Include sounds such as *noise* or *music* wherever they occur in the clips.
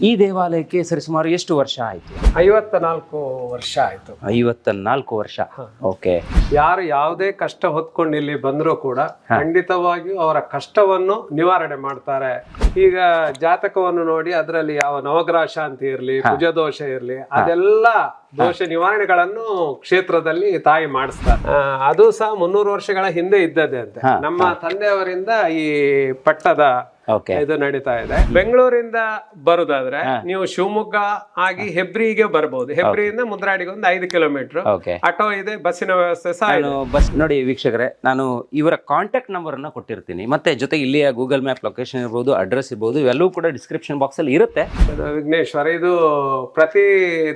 ಈ ದೇವಾಲಯಕ್ಕೆ ಸರಿಸುಮಾರು ಎಷ್ಟು ವರ್ಷ ಆಯ್ತು? ಐವತ್ತ ನಾಲ್ಕು ವರ್ಷ ಆಯ್ತು. ಐವತ್ತ ನಾಲ್ಕು ವರ್ಷ ಓಕೆ. ಯಾರು ಯಾವುದೇ ಕಷ್ಟ ಹೊತ್ಕೊಂಡು ಇಲ್ಲಿ ಬಂದರೂ ಕೂಡ ಖಂಡಿತವಾಗಿಯೂ ಅವರ ಕಷ್ಟವನ್ನು ನಿವಾರಣೆ ಮಾಡ್ತಾರೆ. ಈಗ ಜಾತಕವನ್ನು ನೋಡಿ ಅದರಲ್ಲಿ ಯಾವ ನವಗ್ರಹ ಶಾಂತಿ ಇರಲಿ ಕುಜದೋಷ ಇರಲಿ ಅದೆಲ್ಲ ದೋಷ ನಿವಾರಣೆಗಳನ್ನು ಕ್ಷೇತ್ರದಲ್ಲಿ ತಾಯಿ ಮಾಡಿಸ್ತಾರೆ. ಅದು ಸಹ ಮುನ್ನೂರು ವರ್ಷಗಳ ಹಿಂದೆ ಇದ್ದದ್ದೇ ಅಂತೆ ನಮ್ಮ ತಂದೆಯವರಿಂದ ಈ ಪಟ್ಟದ ಇದು ನಡೀತಾ ಇದೆ. ಬೆಂಗಳೂರಿಂದ ಬರುದಾದ್ರೆ ನೀವು ಶಿವಮೊಗ್ಗ ಆಗಿ ಹೆಬ್ರಿಗೆ ಬರಬಹುದು ಹೆಬ್ರಿಯಿಂದ ಮುದ್ರಾಡಿಗೆ ಒಂದು ಐದು ಕಿಲೋಮೀಟರ್. ಆಟೋ ಇದೆ ಬಸ್ಸಿನ ವ್ಯವಸ್ಥೆ ಸಹ ಬಸ್ ನೋಡಿ ವೀಕ್ಷಕರೇ ನಾನು ಇವರ ಕಾಂಟ್ಯಾಕ್ಟ್ ನಂಬರ್ ಅನ್ನ ಕೊಟ್ಟಿರ್ತೀನಿ. ಮತ್ತೆ ಜೊತೆ ಇಲ್ಲಿಯ ಗೂಗಲ್ ಮ್ಯಾಪ್ ಲೊಕೇಶನ್ ಇರ್ಬೋದು ಅಡ್ರೆಸ್ ಇರ್ಬೋದು ಇವೆಲ್ಲವೂ ಕೂಡ ಡಿಸ್ಕ್ರಿಪ್ಷನ್ ಬಾಕ್ಸ್ ಅಲ್ಲಿ ಇರುತ್ತೆ. ವಿಘ್ನೇಶ್ವರ ಇದು ಪ್ರತಿ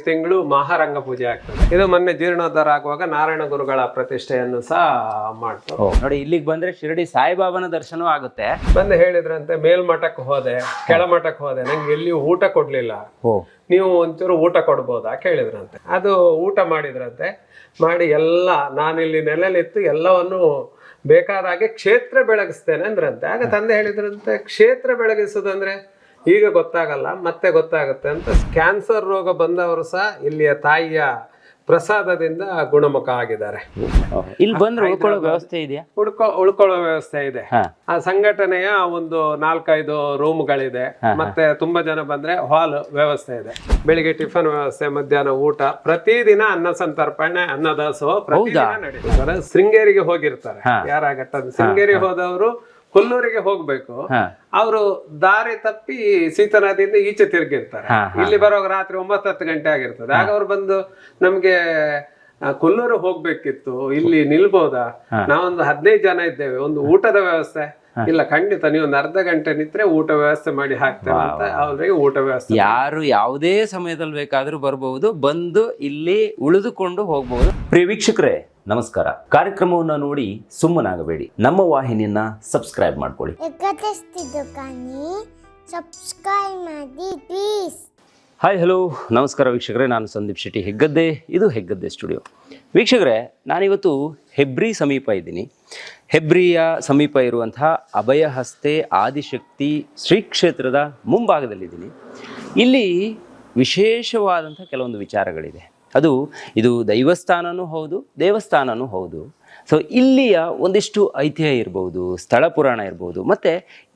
ತಿಂಗಳು ಮಹಾರಂಗ ಪೂಜೆ ಆಗ್ತದೆ. ಇದು ಮೊನ್ನೆ ಜೀರ್ಣೋದ್ಧಾರ ಆಗುವಾಗ ನಾರಾಯಣ ಗುರುಗಳ ಪ್ರತಿಷ್ಠೆಯನ್ನು ಸಹ ಮಾಡ್ತಾರೆ. ನೋಡಿ ಇಲ್ಲಿಗೆ ಬಂದ್ರೆ ಶಿರಡಿ ಸಾಯಿಬಾಬಾನ ದರ್ಶನ ಆಗುತ್ತೆ. ಬಂದು ಹೇಳಿದ್ರಂತೆ ಮೇಲ್ಮಠಕ್ಕೆ ಹೋದೆ ಕೆಳಮಠಕ್ಕೆ ಹೋದೆ ನಂಗೆ ಎಲ್ಲಿ ಊಟ ಕೊಡ್ಲಿಲ್ಲ. ನೀವು ಒಂಚೂರು ಊಟ ಕೊಡ್ಬೋದಾ ಕೇಳಿದ್ರಂತೆ. ಅದು ಊಟ ಮಾಡಿದ್ರಂತೆ. ಮಾಡಿ ಎಲ್ಲ ನಾನಿಲ್ಲಿ ನೆಲೆಲಿತ್ತು ಎಲ್ಲವನ್ನು ಬೇಕಾದಾಗೆ ಕ್ಷೇತ್ರ ಬೆಳಗಿಸ್ತೇನೆ ಅಂದ್ರಂತೆ. ಆಗ ತಂದೆ ಹೇಳಿದ್ರಂತೆ ಕ್ಷೇತ್ರ ಬೆಳಗಿಸೋದಂದ್ರೆ ಈಗ ಗೊತ್ತಾಗಲ್ಲ ಮತ್ತೆ ಗೊತ್ತಾಗುತ್ತೆ ಅಂತ. ಕ್ಯಾನ್ಸರ್ ರೋಗ ಬಂದವರು ಸಹ ಇಲ್ಲಿಯ ತಾಯಿಯ ಪ್ರಸಾದದಿಂದ ಗುಣಮುಖ ಆಗಿದ್ದಾರೆ. ಇಲ್ಲಿ ಬಂದ್ರೆ ಉಳ್ಕೊಳ್ಳೋ ವ್ಯವಸ್ಥೆ ಇದೆಯಾ? ಉಳ್ಕೊ ಉಳ್ಕೊಳ್ಳೋ ವ್ಯವಸ್ಥೆ ಇದೆ. ಆ ಸಂಘಟನೆಯ ಒಂದು ನಾಲ್ಕೈದು ರೂಮ್ಗಳಿದೆ. ಮತ್ತೆ ತುಂಬಾ ಜನ ಬಂದ್ರೆ ಹಾಲ್ ವ್ಯವಸ್ಥೆ ಇದೆ. ಬೆಳಿಗ್ಗೆ ಟಿಫನ್ ವ್ಯವಸ್ಥೆ ಮಧ್ಯಾಹ್ನ ಊಟ. ಪ್ರತಿದಿನ ಅನ್ನ ಸಂತರ್ಪಣೆ ಅನ್ನದಾಸೋಹ ಪ್ರತಿದಿನ ನಡೀತಾರೆ ಶೃಂಗೇರಿಗೆ ಹೋಗಿರ್ತಾರೆ. ಯಾರ ಘಟ್ಟ ಶೃಂಗೇರಿ ಹೋದವರು ಕೊಲ್ಲೂರಿಗೆ ಹೋಗ್ಬೇಕು. ಅವರು ದಾರಿ ತಪ್ಪಿ ಸೀತಾ ನದಿಯಿಂದ ಈಚೆ ತಿರುಗಿರ್ತಾರೆ. ಇಲ್ಲಿ ಬರುವಾಗ ರಾತ್ರಿ ಒಂಬತ್ತು ಹತ್ತು ಗಂಟೆ ಆಗಿರ್ತದೆ. ಆಗ ಅವ್ರು ಬಂದು ನಮ್ಗೆ ಕೊಲ್ಲೂರು ಹೋಗ್ಬೇಕಿತ್ತು. ಇಲ್ಲಿ ನಿಲ್ಬೋದಾ? ನಾವೊಂದು ಹದಿನೈದು ಜನ ಇದ್ದೇವೆ. ಒಂದು ಊಟದ ವ್ಯವಸ್ಥೆ. ಇಲ್ಲ ಖಂಡಿತ ನೀವು ಒಂದು ಅರ್ಧ ಗಂಟೆ ನಿಂತ್ರೆ ಊಟ ವ್ಯವಸ್ಥೆ ಮಾಡಿ ಹಾಕ್ತೇವೆ ಅಂತ ಅವರಿಗೆ ಊಟ ವ್ಯವಸ್ಥೆ ಯಾರು ಯಾವುದೇ ಸಮಯದಲ್ಲಿ ಬೇಕಾದ್ರೂ ಬರಬಹುದು ಬಂದು ಇಲ್ಲಿ ಉಳಿದುಕೊಂಡು ಹೋಗಬಹುದು ಪ್ರಿಯ ವೀಕ್ಷಕರೇ ನಮಸ್ಕಾರ. ಕಾರ್ಯಕ್ರಮವನ್ನು ನೋಡಿ ಸುಮ್ಮನಾಗಬೇಡಿ. ನಮ್ಮ ವಾಹಿನಿಯನ್ನ ಸಬ್ಸ್ಕ್ರೈಬ್ ಮಾಡ್ಕೊಳ್ಳಿ. ಸಬ್ಸ್ಕ್ರೈಬ್ ಮಾಡಿ ಪ್ಲೀಸ್ ಹಾಯ್ ಹಲೋ ನಮಸ್ಕಾರ ವೀಕ್ಷಕರೇ ನಾನು ಸಂದೀಪ್ ಶೆಟ್ಟಿ ಹೆಗ್ಗದ್ದೆ. ಇದು ಹೆಗ್ಗದ್ದೆ ಸ್ಟುಡಿಯೋ. ವೀಕ್ಷಕರೇ ನಾನಿವತ್ತು ಹೆಬ್ರಿ ಸಮೀಪ ಇದ್ದೀನಿ. ಹೆಬ್ರಿಯ ಸಮೀಪ ಇರುವಂತಹ ಅಭಯಹಸ್ತೆ ಆದಿಶಕ್ತಿ ಶ್ರೀ ಕ್ಷೇತ್ರದ ಮುಂಭಾಗದಲ್ಲಿದ್ದೀನಿ. ಇಲ್ಲಿ ವಿಶೇಷವಾದಂಥ ಕೆಲವೊಂದು ವಿಚಾರಗಳಿದೆ. ಅದು ಇದು ದೈವಸ್ಥಾನನೂ ಹೌದು, ದೇವಸ್ಥಾನನೂ ಹೌದು. ಸೊ ಇಲ್ಲಿಯ ಒಂದಿಷ್ಟು ಐತಿಹ್ಯ ಇರ್ಬೋದು, ಸ್ಥಳ ಪುರಾಣ ಇರ್ಬೋದು, ಮತ್ತು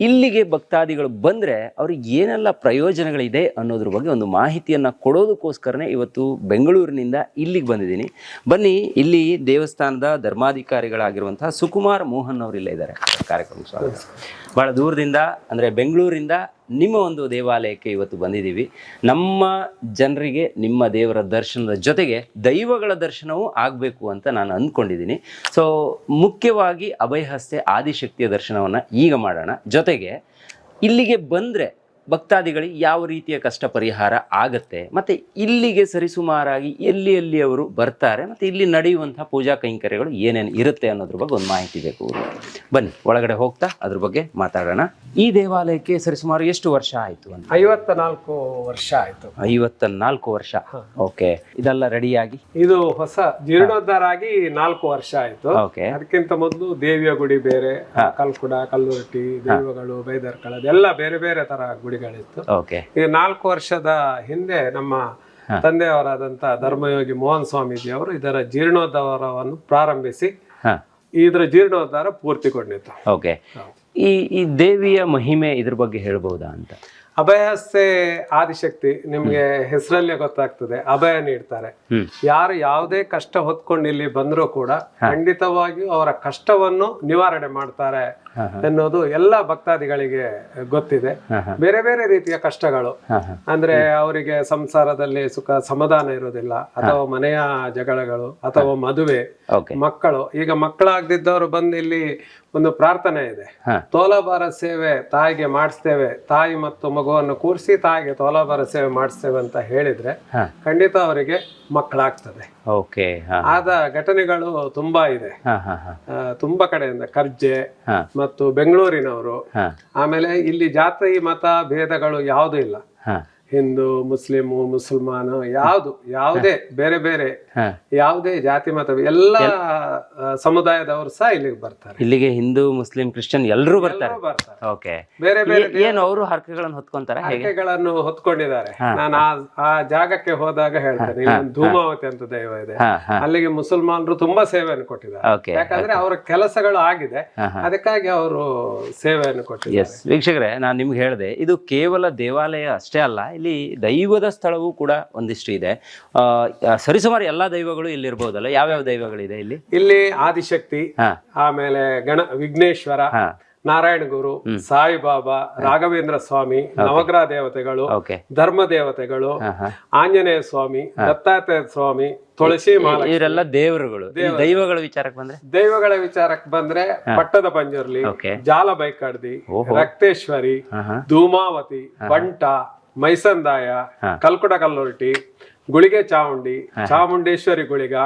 ಇಲ್ಲಿಗೆ ಭಕ್ತಾದಿಗಳು ಬಂದರೆ ಅವ್ರಿಗೆ ಏನೆಲ್ಲ ಪ್ರಯೋಜನಗಳಿದೆ ಅನ್ನೋದ್ರ ಬಗ್ಗೆ ಒಂದು ಮಾಹಿತಿಯನ್ನು ಕೊಡೋದಕ್ಕೋಸ್ಕರನೇ ಇವತ್ತು ಬೆಂಗಳೂರಿನಿಂದ ಇಲ್ಲಿಗೆ ಬಂದಿದ್ದೀನಿ. ಬನ್ನಿ, ಇಲ್ಲಿ ದೇವಸ್ಥಾನದ ಧರ್ಮಾಧಿಕಾರಿಗಳಾಗಿರುವಂತಹ ಸುಕುಮಾರ್ ಮೋಹನ್ ಅವರು ಇಲ್ಲೇ ಇದ್ದಾರೆ. ಕಾರ್ಯಕ್ರಮ ಸ್ವಾಗತ. ಭಾಳ ದೂರದಿಂದ, ಅಂದರೆ ಬೆಂಗಳೂರಿಂದ ನಿಮ್ಮ ಒಂದು ದೇವಾಲಯಕ್ಕೆ ಇವತ್ತು ಬಂದಿದ್ದೀವಿ. ನಮ್ಮ ಜನರಿಗೆ, ನಿಮ್ಮ ದೇವರ ದರ್ಶನದ ಜೊತೆಗೆ ದೈವಗಳ ದರ್ಶನವೂ ಆಗಬೇಕು ಅಂತ ನಾನು ಅಂದ್ಕೊಂಡಿದ್ದೀನಿ. ಸೊ ಮುಖ್ಯವಾಗಿ ಅಭಯಹಸ್ತೆ ಆದಿಶಕ್ತಿಯ ದರ್ಶನವನ್ನು ಈಗ ಮಾಡೋಣ. ಜೊತೆಗೆ ಇಲ್ಲಿಗೆ ಬಂದರೆ ಭಕ್ತಾದಿಗಳಿಗೆ ಯಾವ ರೀತಿಯ ಕಷ್ಟ ಪರಿಹಾರ ಆಗತ್ತೆ ಮತ್ತು ಇಲ್ಲಿಗೆ ಸರಿಸುಮಾರಾಗಿ ಎಲ್ಲಿ ಎಲ್ಲಿ ಅವರು ಬರ್ತಾರೆ ಮತ್ತು ಇಲ್ಲಿ ನಡೆಯುವಂಥ ಪೂಜಾ ಕೈಂಕರ್ಯಗಳು ಏನೇನು ಇರುತ್ತೆ ಅನ್ನೋದ್ರ ಬಗ್ಗೆ ಒಂದು ಮಾಹಿತಿ ಬೇಕು ಬನ್ನಿ ಒಳಗಡೆ ಹೋಗ್ತಾ ಅದ್ರ ಬಗ್ಗೆ ಮಾತಾಡೋಣ. ಈ ದೇವಾಲಯಕ್ಕೆ ಸರಿಸುಮಾರು ಎಷ್ಟು ವರ್ಷ ಆಯಿತು ಅಂತ? ಐವತ್ತ ನಾಲ್ಕು ವರ್ಷ ಆಯ್ತು. ಐವತ್ತ ನಾಲ್ಕು ವರ್ಷ ಓಕೆ ಇದೆಲ್ಲ ರೆಡಿಯಾಗಿ? ಇದು ಹೊಸ ಜೀರ್ಣೋದ್ಧಾರ ಆಗಿ ನಾಲ್ಕು ವರ್ಷ ಆಯ್ತು. ಓಕೆ. ಅದಕ್ಕಿಂತ ಮೊದಲು ದೇವಿಯ ಗುಡಿ ಬೇರೆ ಕಲ್ಕುಡ ಕಲ್ಲುರಟಿ ದೇವಗಳು ಬೈದರ್ಕಳ ಅದೆಲ್ಲ ಬೇರೆ ಬೇರೆ ತರ ಗುಡಿಗಳಿತ್ತು. ಓಕೆ ಈಗ ನಾಲ್ಕು ವರ್ಷದ ಹಿಂದೆ ನಮ್ಮ ತಂದೆಯವರಾದಂತ ಧರ್ಮಯೋಗಿ ಮೋಹನ್ ಸ್ವಾಮೀಜಿ ಅವರು ಇದರ ಜೀರ್ಣೋದ್ಧಾರವನ್ನು ಪ್ರಾರಂಭಿಸಿ ಇದರ ಜೀರ್ಣೋದ್ಧಾರ ಪೂರ್ತಿಗೊಂಡಿತ್ತು. ಓಕೆ ಈ ಈ ದೇವಿಯ ಮಹಿಮೆ ಇದ್ರ ಬಗ್ಗೆ ಹೇಳ್ಬೋದಾ ಅಂತ? ಅಭಯಹಸ್ತೆ ಆದಿಶಕ್ತಿ ನಿಮ್ಗೆ ಹೆಸರಲ್ಲೇ ಗೊತ್ತಾಗ್ತದೆ. ಅಭಯ ನೀಡ್ತಾರೆ. ಯಾರು ಯಾವುದೇ ಕಷ್ಟ ಹೊತ್ಕೊಂಡು ಇಲ್ಲಿ ಬಂದರೂ ಕೂಡ ಖಂಡಿತವಾಗಿಯೂ ಅವರ ಕಷ್ಟವನ್ನು ನಿವಾರಣೆ ಮಾಡ್ತಾರೆ ಎನ್ನುವುದು ಎಲ್ಲ ಭಕ್ತಾದಿಗಳಿಗೆ ಗೊತ್ತಿದೆ. ಬೇರೆ ಬೇರೆ ರೀತಿಯ ಕಷ್ಟಗಳು. ಅಂದ್ರೆ ಅವರಿಗೆ ಸಂಸಾರದಲ್ಲಿ ಸುಖ ಸಮಾಧಾನ ಇರೋದಿಲ್ಲ ಅಥವಾ ಮನೆಯ ಜಗಳಗಳು ಅಥವಾ ಮದುವೆ ಮಕ್ಕಳು. ಈಗ ಮಕ್ಕಳಾಗದಿದ್ದವರು ಬಂದು ಇಲ್ಲಿ ಒಂದು ಪ್ರಾರ್ಥನೆ ಇದೆ. ತೋಲಬಾರ ಸೇವೆ ತಾಯಿಗೆ ಮಾಡಿಸ್ತೇವೆ. ತಾಯಿ ಮತ್ತು ಮಗುವನ್ನು ಕೂರಿಸಿ ತಾಯಿಗೆ ತೋಲಾಭಾರ ಸೇವೆ ಮಾಡಿಸ್ತೇವೆ ಅಂತ ಹೇಳಿದ್ರೆ ಖಂಡಿತ ಅವರಿಗೆ ಮಕ್ಕಳಾಗ್ತದೆ. ಓಕೆ ಆದ ಘಟನೆಗಳು ತುಂಬಾ ಇದೆ. ತುಂಬಾ ಕಡೆಯಿಂದ ಕರ್ಜೆ ಮತ್ತು ಬೆಂಗಳೂರಿನವರು. ಆಮೇಲೆ ಇಲ್ಲಿ ಜಾತಿ ಮತ ಭೇದಗಳು ಯಾವುದೂ ಇಲ್ಲ. ಹಿಂದೂ ಮುಸ್ಲಿಮು ಮುಸಲ್ಮಾನ ಯಾವುದು ಯಾವುದೇ ಬೇರೆ ಬೇರೆ. ಯಾವುದೇ ಜಾತಿ ಮತ ಎಲ್ಲ ಸಮುದಾಯದವರು ಸಹ ಇಲ್ಲಿಗೆ ಬರ್ತಾರೆ. ಇಲ್ಲಿಗೆ ಹಿಂದೂ ಮುಸ್ಲಿಂ ಕ್ರಿಶ್ಚಿಯನ್ ಎಲ್ಲರೂ ಬರ್ತಾರೆ. ಓಕೆ. ಬೇರೆ ಬೇರೆ ಏನು ಅವರು ಹರಕೆಗಳನ್ನು ಹೊತ್ಕೊಂತಾರೆ? ಹರಕೆಗಳನ್ನು ಹೊತ್ಕೊಂಡಿದ್ದಾರೆ. ನಾನು ಆ ಜಾಗಕ್ಕೆ ಹೋದಾಗ ಹೇಳ್ತೇನೆ. ಧೂಮಾವತಿ ಅಂತ ದೈವ ಇದೆ. ಅಲ್ಲಿಗೆ ಮುಸಲ್ಮಾನರು ತುಂಬಾ ಸೇವೆಯನ್ನು ಕೊಟ್ಟಿದ್ದಾರೆ. ಯಾಕಂದ್ರೆ ಅವರ ಕೆಲಸಗಳು ಆಗಿದೆ. ಅದಕ್ಕಾಗಿ ಅವರು ಸೇವೆಯನ್ನು ಕೊಟ್ಟಿದ್ದಾರೆ. ವೀಕ್ಷಕರೇ ನಾನು ನಿಮ್ಗೆ ಹೇಳಿದೆ ಇದು ಕೇವಲ ದೇವಾಲಯ ಅಷ್ಟೇ ಅಲ್ಲ ಇಲ್ಲಿ ದೈವದ ಸ್ಥಳವೂ ಕೂಡ ಒಂದಿಷ್ಟು ಇದೆ. ಸರಿಸುಮಾರು ಎಲ್ಲಾ ದೈವಗಳು ಇಲ್ಲಿ ಇರ್ಬೋದಲ್ಲ? ಯಾವ್ಯಾವ ದೈವಗಳಿದೆ ಇಲ್ಲಿ? ಇಲ್ಲಿ ಆದಿಶಕ್ತಿ ಆಮೇಲೆ ಗಣ ವಿಘ್ನೇಶ್ವರ ನಾರಾಯಣ ಗುರು ಸಾಯಿಬಾಬಾ ರಾಘವೇಂದ್ರ ಸ್ವಾಮಿ ನವಗ್ರಹ ದೇವತೆಗಳು ಧರ್ಮ ದೇವತೆಗಳು ಆಂಜನೇಯ ಸ್ವಾಮಿ ದತ್ತಾತ್ರೇಯ ಸ್ವಾಮಿ ತುಳಸಿ ಇವರೆಲ್ಲ ದೇವರುಗಳು. ದೈವಗಳ ವಿಚಾರಕ್ಕೆ ಬಂದ್ರೆ? ದೈವಗಳ ವಿಚಾರಕ್ಕೆ ಬಂದ್ರೆ ಪಟ್ಟದ ಪಂಜುರ್ಲಿ ಜಾಲ ಬೈಕಡ್ದಿ ರಕ್ತೇಶ್ವರಿ ಧೂಮಾವತಿ ಬಂಟ ಮೈಸಂದಾಯ ಕಲ್ಕುಡ ಕಲ್ಲೊರಟಿ ಗುಳಿಗೆ ಚಾವುಂಡಿ ಚಾಮುಂಡೇಶ್ವರಿ ಗುಳಿಗ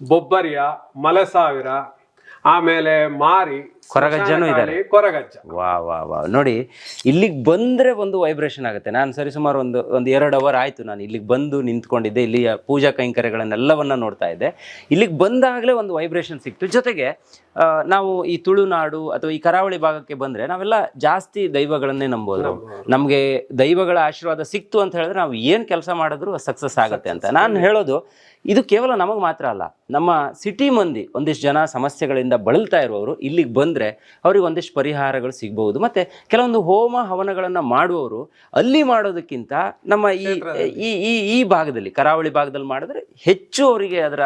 ಬೊಬ್ಬರಿಯ ಮಲಸಾವಿರ ಆಮೇಲೆ ಮಾರಿ ಕೊರಗಜ್ಜನೂ ಇದ್ದಾರೆ. ಕೊರಗಜ್ಜ. ವಾ ವಾ ವಾ. ನೋಡಿ ಇಲ್ಲಿಗೆ ಬಂದ್ರೆ ಒಂದು ವೈಬ್ರೇಷನ್ ಆಗುತ್ತೆ. ನಾನು ಸರಿಸುಮಾರು ಒಂದು ಒಂದು ಎರಡು ಅವರ್ ಆಯ್ತು ನಾನು ಇಲ್ಲಿಗೆ ಬಂದು ನಿಂತ್ಕೊಂಡಿದ್ದೆ. ಇಲ್ಲಿಯ ಪೂಜಾ ಕೈಂಕರ್ಯಗಳನ್ನೆಲ್ಲವನ್ನ ನೋಡ್ತಾ ಇದ್ದೆ. ಇಲ್ಲಿಗೆ ಬಂದಾಗಲೇ ಒಂದು ವೈಬ್ರೇಷನ್ ಸಿಕ್ತು. ಜೊತೆಗೆ ನಾವು ಈ ತುಳುನಾಡು ಅಥವಾ ಈ ಕರಾವಳಿ ಭಾಗಕ್ಕೆ ಬಂದ್ರೆ ನಾವೆಲ್ಲ ಜಾಸ್ತಿ ದೈವಗಳನ್ನೇ ನಂಬೋದು. ನಮ್ಗೆ ದೈವಗಳ ಆಶೀರ್ವಾದ ಸಿಕ್ತು ಅಂತ ಹೇಳಿದ್ರೆ ನಾವು ಏನು ಕೆಲಸ ಮಾಡಿದ್ರು ಸಕ್ಸಸ್ ಆಗುತ್ತೆ ಅಂತ. ನಾನು ಹೇಳೋದು ಇದು ಕೇವಲ ನಮಗೆ ಮಾತ್ರ ಅಲ್ಲ ನಮ್ಮ ಸಿಟಿ ಮಂದಿ ಒಂದಿಷ್ಟು ಜನ ಸಮಸ್ಯೆಗಳಿಂದ ಬಳಲ್ತಾ ಇರುವವರು ಇಲ್ಲಿಗೆ ಬಂದ್ರೆ ಅವ್ರಿಗೆ ಒಂದಿಷ್ಟು ಪರಿಹಾರಗಳು ಸಿಗ್ಬೋದು ಮತ್ತೆ ಕೆಲವೊಂದು ಹೋಮ ಹವನಗಳನ್ನು ಮಾಡುವವರು ಅಲ್ಲಿ ಮಾಡೋದಕ್ಕಿಂತ ನಮ್ಮ ಈ ಈ ಈ ಭಾಗದಲ್ಲಿ ಕರಾವಳಿ ಭಾಗದಲ್ಲಿ ಮಾಡಿದ್ರೆ ಹೆಚ್ಚು ಅವರಿಗೆ ಅದರ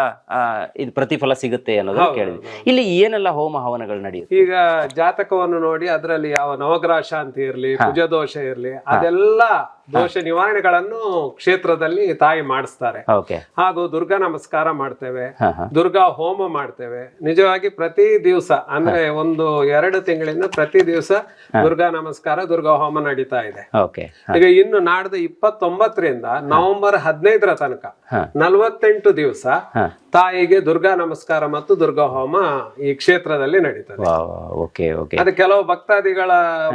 ಇದು ಪ್ರತಿಫಲ ಸಿಗುತ್ತೆ ಅನ್ನೋದನ್ನ ಕೇಳಿದ್ವಿ. ಇಲ್ಲಿ ಏನೆಲ್ಲ ಹೋಮ ಹವನಗಳು ನಡೆಯುತ್ತೆ? ಈಗ ಜಾತಕವನ್ನು ನೋಡಿ ಅದರಲ್ಲಿ ಯಾವ ನವಗ್ರಹ ಶಾಂತಿ ಇರಲಿ ಪೂಜಾ ದೋಷ ಇರ್ಲಿ ಅದೆಲ್ಲ ದೋಷ ನಿವಾರಣೆಗಳನ್ನು ಕ್ಷೇತ್ರದಲ್ಲಿ ತಾಯಿ ಮಾಡಿಸ್ತಾರೆ. ಹಾಗೂ ದುರ್ಗಾ ನಮಸ್ಕಾರ ಮಾಡ್ತೇವೆ ದುರ್ಗಾ ಹೋಮ ಮಾಡ್ತೇವೆ. ನಿಜವಾಗಿ ಪ್ರತಿ ದಿವಸ ಅಂದ್ರೆ ಒಂದು ಎರಡು ತಿಂಗಳಿಂದ ಪ್ರತಿ ದಿವಸ ದುರ್ಗಾ ನಮಸ್ಕಾರ ದುರ್ಗಾ ಹೋಮ ನಡೀತಾ ಇದೆ. ಈಗ ಇನ್ನು ನಾಡ್ದು ಇಪ್ಪತ್ತೊಂಬತ್ತರಿಂದ ನವೆಂಬರ್ ಹದಿನೈದರ ತನಕ. ನಲವತ್ತೆಂಟು ದಿವಸ. ತಾಯಿಗೆ ದುರ್ಗಾ ನಮಸ್ಕಾರ ಮತ್ತು ದುರ್ಗಾ ಹೋಮ ಈ ಕ್ಷೇತ್ರದಲ್ಲಿ ನಡೀತದೆ. Okay okay. ಅದು ಕೆಲವು ಭಕ್ತಾದಿಗಳ